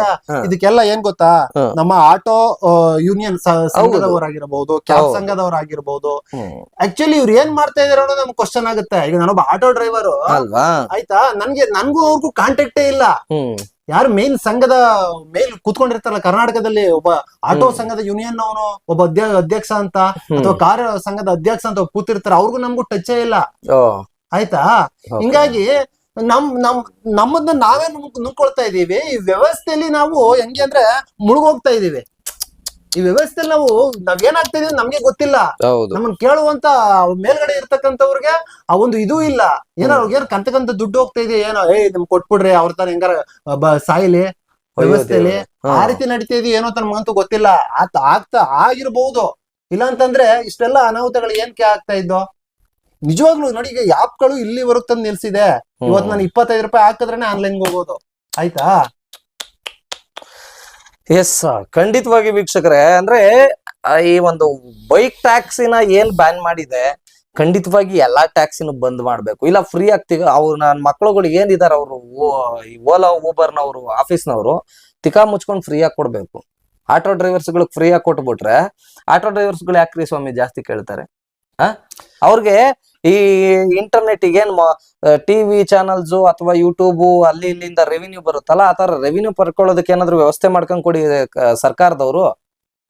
ಇದಕ್ಕೆಲ್ಲ ಏನ್ ಗೊತ್ತಾ? ನಮ್ಮ ಆಟೋ ಯೂನಿಯನ್ ಸಂಘದವರಾಗಿರಬಹುದು ಕ್ಯಾಬ್ ಸಂಘದವರಾಗಿರ್ಬೋದು. ಸಂಘದವರಾಗಿರ್ಬಹುದು. ಆಕ್ಚುಲಿ ಇವ್ರು ಏನ್ ಮಾಡ್ತಾ ಇದಾರೆ ಅನ್ನೋದು ನಮ್ಗೆ ಕ್ವಶನ್ ಆಗುತ್ತೆ. ಈಗ ನಾನೊಬ್ಬ ಆಟೋ ಡ್ರೈವರ್. ಅಲ್ವಾ? ಆಯ್ತಾ? ನನ್ಗೆ ನನ್ಗೂ ಅವ್ರಿಗೂ ಕಾಂಟ್ಯಾಕ್ಟೇ ಇಲ್ಲ. ಯಾರು ಮೇನ್ ಸಂಘದ ಮೇಲ್ ಕೂತ್ಕೊಂಡಿರ್ತಾರಲ್ಲ ಕರ್ನಾಟಕದಲ್ಲಿ ಒಬ್ಬ ಆಟೋ ಸಂಘದ ಯೂನಿಯನ್ ಅವನು ಒಬ್ಬ ಅಧ್ಯ- ಅಧ್ಯಕ್ಷ ಅಂತ ಅಥವಾ ಕಾರ್ ಸಂಘದ ಅಧ್ಯಕ್ಷ ಅಂತ ಕೂತಿರ್ತಾರೆ ಅವ್ರಿಗೂ ನಮ್ಗೂ ಟಚ್ ಇಲ್ಲ. ಆಯ್ತಾ? ಹಿಂಗಾಗಿ ನಮ್ ನಮ್ ನಮ್ಮನ್ನ ನಾವೇ ನುಂಗ್- ನುಂಗ್ಕೊಳ್ತಾ ಇದೀವಿ ಈ ವ್ಯವಸ್ಥೆಯಲ್ಲಿ ನಾವು ಹೆಂಗೆ ಅಂದ್ರೆ ಮುಳುಗೋಗ್ತಾ ಇದೀವಿ ಈ ವ್ಯವಸ್ಥೆಯಲ್ಲಿ ನಾವು ನಾವ್ ಏನಾಗ್ತಾ ಇದೀವಿ ನಮ್ಗೆ ಗೊತ್ತಿಲ್ಲ. ನಮ್ಮನ್ನ ಕೇಳುವಂತ ಮೇಲ್ಗಡೆ ಇರ್ತಕ್ಕಂಥವ್ರಿಗೆ ಆ ಒಂದು ಇದು ಇಲ್ಲ. ಏನೋ ಅವ್ರಿಗೆ ಏನ್ ಕಂತಕಂತ ದುಡ್ಡು ಹೋಗ್ತಾ ಇದೆಯಾ ಏನೋ ಏ ನಿಮ್ ಕೊಟ್ಬಿಡ್ರಿ ಅವ್ರ ತರ ಹೆಂಗಾರ ಸಾಯಿಲಿ ವ್ಯವಸ್ಥೆಯಲ್ಲಿ ಆ ರೀತಿ ನಡೀತಾ ಇದೆಯೋ ಏನೋ ನಮ್ಗಂತೂ ಗೊತ್ತಿಲ್ಲ. ಆತ ಆಗ್ತಾ ಆಗಿರ್ಬಹುದು ಇಲ್ಲ ಅಂತಂದ್ರೆ ಇಷ್ಟೆಲ್ಲ ಅನಾಹುತಗಳು ಏನ್ಕೆ ಆಗ್ತಾ ಇದ್ದೋ? ನಿಜವಾಗ್ಲೂ ನೋಡಿ ಈಗ ಆಪ್ಗಳು ಇಲ್ಲಿ ತಂದು ನಿಲ್ಸಿದೆ. ಇವತ್ ಇವತ್ತು ನಾನು ಇಪ್ಪತ್ತೈದು ರೂಪಾಯಿ ಹಾಕಿದ್ರೆ ಆನ್ಲೈನ್ ಹೋಗೋದು. ಆಯ್ತಾ? ಎಸ್ ಖಂಡಿತವಾಗಿ ವೀಕ್ಷಕರೇ ಅಂದ್ರೆ ಈ ಒಂದು ಬೈಕ್ ಟ್ಯಾಕ್ಸಿನ ಏನ್ ಬ್ಯಾನ್ ಮಾಡಿದೆ ಖಂಡಿತವಾಗಿ ಎಲ್ಲಾ ಟ್ಯಾಕ್ಸಿನ ಬಂದ್ ಮಾಡ್ಬೇಕು. ಇಲ್ಲ ಫ್ರೀ ಆಗ್ತಿಗ ಅವ್ರು ನನ್ನ ಮಕ್ಳುಗಳು ಏನಿದಾರ ಅವರು ಓಲಾ ಊಬರ್ನವರು ಆಫೀಸ್ನವರು ತಿಕಾ ಮುಚ್ಕೊಂಡು ಫ್ರೀ ಆಗಿ ಕೊಡ್ಬೇಕು. ಆಟೋ ಡ್ರೈವರ್ಸ್ಗಳಿಗೆ ಫ್ರೀ ಆಗಿ ಕೊಟ್ಬಿಟ್ರೆ ಆಟೋ ಡ್ರೈವರ್ಸ್ಗಳು ಯಾಕ್ರಿ ಸ್ವಾಮಿ ಜಾಸ್ತಿ ಕೇಳ್ತಾರೆ? ಅವ್ರಿಗೆ ಈ ಇಂಟರ್ನೆಟ್ ಏನ್ ಟಿವಿ ಚಾನಲ್ಸ್ ಅಥವಾ ಯೂಟ್ಯೂಬ್ ಅಲ್ಲಿ ಇಲ್ಲಿಂದ ರೆವಿನ್ಯೂ ಬರುತ್ತಲ್ಲ, ಆ ತರ ರೆವಿನ್ಯೂ ಪಡ್ಕೊಳ್ಳೋದಕ್ಕೆ ಏನಾದ್ರು ವ್ಯವಸ್ಥೆ ಮಾಡ್ಕೊಂಡ್ ಕೊಡಿ ಸರ್ಕಾರದವರು.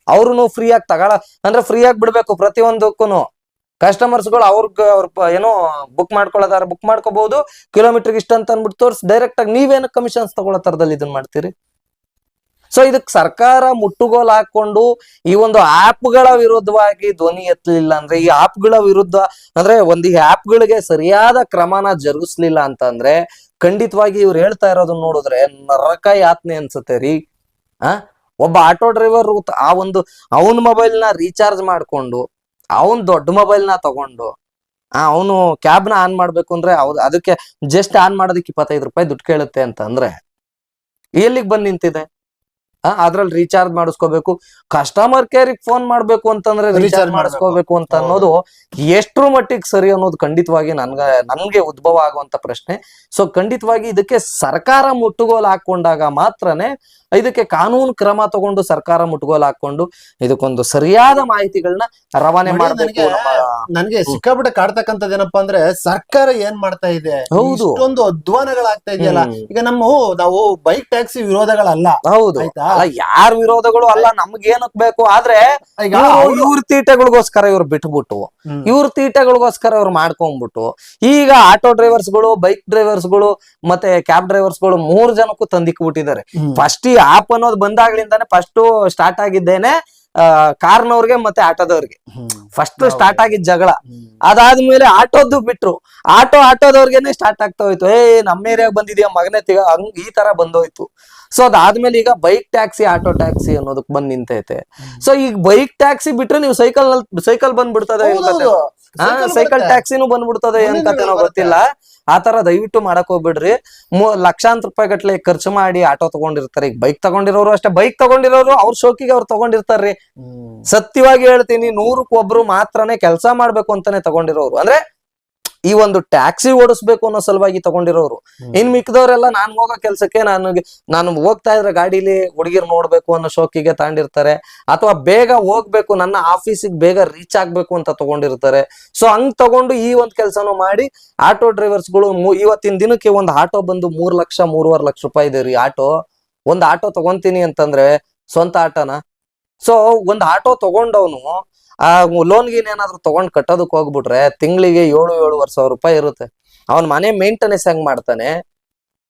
ಅವ್ರು ಫ್ರೀ ಆಗಿ ತಗೊಳ, ಅಂದ್ರೆ ಫ್ರೀ ಆಗಿ ಬಿಡ್ಬೇಕು ಪ್ರತಿಯೊಂದಕ್ಕೂ ಕಸ್ಟಮರ್ಸ್ಗಳು ಅವ್ರಿಗೆ, ಅವ್ರ ಏನು ಬುಕ್ ಮಾಡ್ಕೊಳ್ಳೋದಾರ ಬುಕ್ ಮಾಡ್ಕೋಬಹುದು ಕಿಲೋಮೀಟರ್ ಇಷ್ಟ ಅಂತ ಅಂದ್ಬಿಟ್ಟು ತೋರ್ಸ್ ಡೈರೆಕ್ಟ್ ಆಗಿ ನೀವೇನು ಕಮಿಷನ್ಸ್ ತಗೊಳ್ಳೋ ತರದಲ್ಲಿ ಇದನ್ನ ಮಾಡ್ತೀರಿ? ಸೊ ಇದಕ್ ಸರ್ಕಾರ ಮುಟ್ಟುಗೋಲ್ ಹಾಕೊಂಡು ಈ ಒಂದು ಆಪ್ಗಳ ವಿರುದ್ಧವಾಗಿ ಧ್ವನಿ ಎತ್ತಲಿಲ್ಲ ಅಂದ್ರೆ, ಈ ಆಪ್ಗಳ ವಿರುದ್ಧ ಅಂದ್ರೆ ಒಂದು ಈ ಆಪ್ಗಳಿಗೆ ಸರಿಯಾದ ಕ್ರಮನ ಜರುಗಿಸ್ಲಿಲ್ಲ ಅಂತಂದ್ರೆ, ಖಂಡಿತವಾಗಿ ಇವ್ರು ಹೇಳ್ತಾ ಇರೋದನ್ನ ನೋಡಿದ್ರೆ ನರಕ ಯಾತ್ನೆ ಅನ್ಸುತ್ತೆ ರೀ. ಆ? ಒಬ್ಬ ಆಟೋ ಡ್ರೈವರ್ ಆ ಒಂದು ಅವನ ಮೊಬೈಲ್ನ ರೀಚಾರ್ಜ್ ಮಾಡ್ಕೊಂಡು, ಅವನ್ ದೊಡ್ಡ ಮೊಬೈಲ್ನ ತಗೊಂಡು, ಆ, ಅವನು ಕ್ಯಾಬ್ನ ಆನ್ ಮಾಡ್ಬೇಕು ಅಂದ್ರೆ ಅವ್ರು ಅದಕ್ಕೆ ಜಸ್ಟ್ ಆನ್ ಮಾಡೋದಕ್ಕೆ ಇಪ್ಪತ್ತೈದು ರೂಪಾಯಿ ದುಡ್ಡು ಕೇಳುತ್ತೆ ಅಂತ ಅಂದ್ರೆ ಎಲ್ಲಿಗೆ ಬಂದ್ ನಿಂತಿದೆ? ಅದ್ರಲ್ಲಿ ರೀಚಾರ್ಜ್ ಮಾಡಿಸ್ಕೋಬೇಕು ಕಸ್ಟಮರ್ ಕೇರ್ ಫೋನ್ ಮಾಡ್ಬೇಕು ಅಂತಂದ್ರೆ ರೀಚಾರ್ಜ್. ಮಾಡಿಸ್ಕೋಬೇಕು ಅಂತ ಅನ್ನೋದು ಎಷ್ಟ್ರ ಮಟ್ಟಿಗೆ ಸರಿ ಅನ್ನೋದು ಖಂಡಿತವಾಗಿ ನನ್ಗ ನನ್ಗೆ ಉದ್ಭವ ಆಗುವಂತ ಪ್ರಶ್ನೆ ಸೊ ಖಂಡಿತವಾಗಿ ಇದಕ್ಕೆ ಸರ್ಕಾರ ಮುಟ್ಟುಗೋಲು ಹಾಕೊಂಡಾಗ ಮಾತ್ರನೇ ಇದಕ್ಕೆ ಕಾನೂನು ಕ್ರಮ ತಗೊಂಡು ಸರ್ಕಾರ ಮುಟ್ಗೋಲ್ ಹಾಕೊಂಡು ಇದಕ್ಕೊಂದು ಸರಿಯಾದ ಮಾಹಿತಿಗಳನ್ನ ರವಾನೆ ಮಾಡಬೇಕು ನನಗೆ- ಸಿಕ್ಕಾಬಿಟ್ಟೆ ಕಾಡ್ತಕ್ಕಂಥದ್ದು ಏನಪ್ಪಾ ಅಂದ್ರೆ ಸರ್ಕಾರ ಏನ್ ಮಾಡ್ತಾ ಇದೆ? ಹೌದು. ಇಷ್ಟೊಂದು ಅಧ್ವಾನಗಳಾಗ್ತಾ ಇದೆಯಲ್ಲ? ಈಗ ನಮ್ಮ ನಾವು ಬೈಕ್ ಟ್ಯಾಕ್ಸಿ ವಿರೋಧಗಳಲ್ಲ. ಹೌದು. ಯಾರ ವಿರೋಧಗಳು ಅಲ್ಲ ನಮ್ಗೆ ಏನಕ್ ಬೇಕು ಆದ್ರೆ ಈಗ ಇವ್ರು ತೀಟಗಳಿಗೋಸ್ಕರ ಇವ್ರು ಬಿಟ್ಬಿಟ್ಟು ಇವ್ರ ತೀಟಗಳಿಗೋಸ್ಕರ ಇವ್ರು ಮಾಡ್ಕೊಂಡ್ಬಿಟ್ಟು ಈಗ ಆಟೋ ಡ್ರೈವರ್ಸ್ಗಳು ಬೈಕ್ ಡ್ರೈವರ್ಸ್ಗಳು ಮತ್ತೆ ಕ್ಯಾಬ್ ಡ್ರೈವರ್ಸ್ಗಳು ಮೂರ್ ಜನಕ್ಕೂ ತಂದಿಕ್ಬಿಟ್ಟಿದ್ದಾರೆ. ಬಿಟ್ಟಿದ್ದಾರೆ ಫಸ್ಟ್ ಆಪ್ ಅನ್ನೋದು ಬಂದಾಗ್ಲಿಂದಾನೆ ಫಸ್ಟ್ ಸ್ಟಾರ್ಟ್ ಆಗಿದ್ದೇನೆ. ಕಾರ್ನವ್ರಿಗೆ ಮತ್ತೆ ಆಟೋದವ್ರಿಗೆ. ಫಸ್ಟ್ ಸ್ಟಾರ್ಟ್ ಆಗಿದ್ ಜಗಳ. ಅದಾದ್ಮೇಲೆ ಆಟೋದ್ದು ಬಿಟ್ರು. ಆಟೋ ಆಟೋದವ್ರಿಗೆನೆ ಸ್ಟಾರ್ಟ್ ಆಗ್ತಾ ಹೋಯ್ತು. ಏ ನಮ್ಮ ಏರಿಯಾಗ ಬಂದಿದ್ಯಾ? ಮಗನೇ ತಿಗ ಹಂಗ್ ಈ ತರ ಬಂದೋಯ್ತು. ಸೊ ಅದಾದ್ಮೇಲೆ ಈಗ ಬೈಕ್ ಟ್ಯಾಕ್ಸಿ ಆಟೋ ಟ್ಯಾಕ್ಸಿ ಅನ್ನೋದಕ್ ಬಂದ್ ನಿಂತೈತೆ. ಸೊ ಈಗ ಬೈಕ್ ಟ್ಯಾಕ್ಸಿ ಬಿಟ್ರೆ ನೀವು ಸೈಕಲ್ನಲ್ಲಿ ಸೈಕಲ್ ಬಂದ್ಬಿಡ್ತದೆ ಏನ್ ಕತೆ? ಸೈಕಲ್. ಟ್ಯಾಕ್ಸಿನೂ ಬಂದ್ಬಿಡ್ತದೆ ಏನ್ ಕತೆನೋ ಗೊತ್ತಿಲ್ಲ. ಆ ತರ ದಯವಿಟ್ಟು ಮಾಡಕ್ ಹೋಗ್ಬಿಡ್ರಿ. ಮೂ- ಲಕ್ಷಾಂತರ ರೂಪಾಯಿ ಗಟ್ಲೆ ಖರ್ಚು ಮಾಡಿ ಆಟೋ ತಗೊಂಡಿರ್ತಾರೆ. ಈಗ ಬೈಕ್ ತಗೊಂಡಿರೋರು ಅಷ್ಟೇ. ಬೈಕ್ ತಗೊಂಡಿರೋರು ಅವ್ರ ಶೋಕಿಗೆ ಅವ್ರು ತಗೊಂಡಿರ್ತಾರ್ರಿ. ಸತ್ಯವಾಗಿ ಹೇಳ್ತೀನಿ ನೂರಕ್ಕೆ ಒಬ್ರು ಮಾತ್ರನೇ ಕೆಲಸ ಮಾಡ್ಬೇಕು ಅಂತಾನೆ ತಗೊಂಡಿರೋರು. ಅಂದ್ರೆ ಈ ಒಂದು ಟ್ಯಾಕ್ಸಿ ಓಡಿಸ್ಬೇಕು ಅನ್ನೋ ಸಲುವಾಗಿ ತಗೊಂಡಿರೋರು. ಇನ್ ಮಿಕ್ಕದವರೆಲ್ಲ ನಾನ್ ಹೋಗೋ ಕೆಲ್ಸಕ್ಕೆ ನಾನು ನಾನು ಹೋಗ್ತಾ ಇದ್ರೆ ಗಾಡಿಲಿ ಹುಡುಗಿರ್ ನೋಡ್ಬೇಕು ಅನ್ನೋ ಶೋಕಿಗೆ ತಾಂಡಿರ್ತಾರೆ. ಅಥವಾ ಬೇಗ ಹೋಗ್ಬೇಕು ನನ್ನ ಆಫೀಸಿಗೆ ಬೇಗ ರೀಚ್ ಆಗ್ಬೇಕು ಅಂತ ತಗೊಂಡಿರ್ತಾರೆ. ಸೊ ಹಂಗ್ ತಗೊಂಡು ಈ ಒಂದ್ ಕೆಲ್ಸನೂ ಮಾಡಿ ಆಟೋ ಡ್ರೈವರ್ಸ್ಗಳು ಇವತ್ತಿನ ದಿನಕ್ಕೆ ಒಂದು ಆಟೋ ಬಂದು ಮೂರ್ ಲಕ್ಷ ಮೂರುವರೆ ಲಕ್ಷ ರೂಪಾಯಿ ಇದೆ ರೀ ಆಟೋ. ಒಂದ್ ಆಟೋ ತಗೊಂತೀನಿ ಅಂತಂದ್ರೆ ಸ್ವಂತ ಆಟೋನ? ಸೊ ಒಂದ್ ಆಟೋ ತಗೊಂಡವನು ಆ ಲೋನ್ ಗೀನ್ ಏನಾದ್ರು ತಗೊಂಡ್ ಕಟ್ಟೋದಕ್ಕೆ ಹೋಗ್ಬಿಟ್ರೆ ತಿಂಗಳಿಗೆ ಏಳು, ಏಳುವರೆ ಸಾವಿರ ರೂಪಾಯಿ ಇರುತ್ತೆ. ಅವನ್ ಮನೆ ಮೇಂಟೆನೆನ್ಸ್ ಹೆಂಗ್ ಮಾಡ್ತಾನೆ?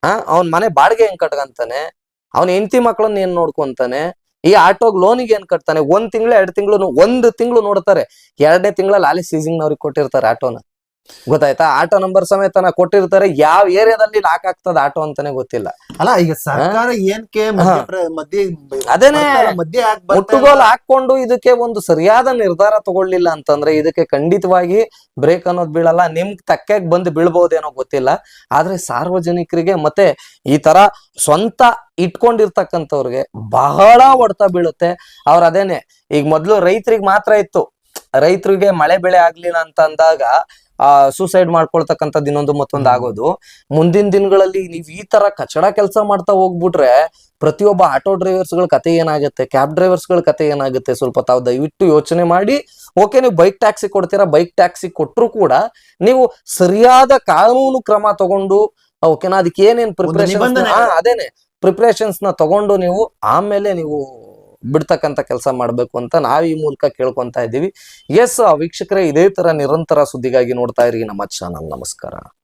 ಆ, ಅವನ್ ಮನೆ ಬಾಡಿಗೆ ಹೆಂಗ್ ಕಟ್ಕಂತಾನೆ? ಅವನ ಹೆಂಡತಿ ಮಕ್ಳನ್ನ ಏನ್ ನೋಡ್ಕೊಂತಾನೆ? ಈ ಆಟೋಗ್ ಲೋನಿಗೆ ಏನ್ ಕಟ್ತಾನೆ? ಒಂದ್ ತಿಂಗಳು, ಎರಡ್ ತಿಂಗಳು ಒಂದ್ ತಿಂಗಳು ನೋಡ್ತಾರೆ. ಎರಡನೇ ತಿಂಗಳಲ್ಲಿ ಆಲಿ ಸೀಸಿಂಗ್ ನವ್ರಿಗೆ ಕೊಟ್ಟಿರ್ತಾರೆ ಆಟೋನ. ಗೊತ್ತಾಯ್ತಾ? ಆಟೋ ನಂಬರ್ ಸಮೇತನ ಕೊಟ್ಟಿರ್ತಾರೆ. ಯಾವ ಏರಿಯಾದಲ್ಲಿ ಲಾಕ್ ಆಗ್ತದ ಆಟೋ ಅಂತಾನೆ ಗೊತ್ತಿಲ್ಲ. ಅಲ್ಲ ಈಗ ಸರ್ಕಾರ ಏನ್ಕೆ ಮಧ್ಯ ಅದೇನೇ ಮಧ್ಯೆ? ಮುಟ್ಟುಗೋಲು ಹಾಕೊಂಡು ಇದಕ್ಕೆ ಒಂದು ಸರಿಯಾದ ನಿರ್ಧಾರ ತಗೊಳ್ಳಿಲ್ಲ ಅಂತಂದ್ರೆ ಇದಕ್ಕೆ ಖಂಡಿತವಾಗಿ ಬ್ರೇಕ್ ಅನ್ನೋದು ಬೀಳಲ್ಲ. ನಿಮ್ ತಕ್ಕೆಗ್ ಬಂದು ಬೀಳ್ಬಹುದೇನೋ ಗೊತ್ತಿಲ್ಲ. ಆದ್ರೆ ಸಾರ್ವಜನಿಕರಿಗೆ ಮತ್ತೆ ಈ ತರ ಸ್ವಂತ ಇಟ್ಕೊಂಡಿರ್ತಕ್ಕಂಥವ್ರಿಗೆ ಬಹಳ ಹೊಡೆತ ಬೀಳುತ್ತೆ. ಅವ್ರ ಅದೇನೆ ಈಗ ಮೊದ್ಲು ರೈತರಿಗೆ ಮಾತ್ರ ಇತ್ತು. ರೈತರಿಗೆ ಮಳೆ ಬೆಳೆ ಆಗ್ಲಿಲ್ಲ ಅಂತ ಅಂದಾಗ ಆ ಸೂಸೈಡ್ ಮಾಡ್ಕೊಳ್ತಕ್ಕಂಥದ್ದು ಇನ್ನೊಂದು ಮತ್ತೊಂದು ಆಗೋದು. ಮುಂದಿನ ದಿನಗಳಲ್ಲಿ ನೀವು ಈ ತರ ಕಚಡ ಕೆಲಸ ಮಾಡ್ತಾ ಹೋಗ್ಬಿಟ್ರೆ ಪ್ರತಿಯೊಬ್ಬ ಆಟೋ ಡ್ರೈವರ್ಸ್ಗಳ ಕತೆ ಏನಾಗುತ್ತೆ? ಕ್ಯಾಬ್ ಡ್ರೈವರ್ಸ್ಗಳ ಕತೆ ಏನಾಗುತ್ತೆ? ಸ್ವಲ್ಪ ತಾವು ದಯವಿಟ್ಟು ಯೋಚನೆ ಮಾಡಿ. ಓಕೆ ನೀವು ಬೈಕ್ ಟ್ಯಾಕ್ಸಿ ಕೊಡ್ತೀರಾ? ಬೈಕ್ ಟ್ಯಾಕ್ಸಿ ಕೊಟ್ಟರು ಕೂಡ ನೀವು ಸರಿಯಾದ ಕಾನೂನು ಕ್ರಮ ತಗೊಂಡು ಓಕೆನಾ ಅದಕ್ಕೆ ಏನೇನ್ ಪ್ರಿಪರೇಷನ್. ಅದೇನೆ. ಪ್ರಿಪ್ರೇಷನ್ಸ್ನ ತಗೊಂಡು ನೀವು ಆಮೇಲೆ ನೀವು ಬಿಡ್ತಕ್ಕಂತ ಕೆಲಸ ಮಾಡಬೇಕು ಅಂತ ನಾವು ಈ ಮೂಲಕ ಕೇಳ್ಕೊತಾ ಇದ್ದೀವಿ. ಎಸ್ ವೀಕ್ಷಕರೇ, ಇದೇ ತರ ನಿರಂತರ ಸುದ್ದಿಗಾಗಿ ನೋಡ್ತಾ ಇರಿ ನಮ್ಮ ಚಾನಲ್. ನಮಸ್ಕಾರ.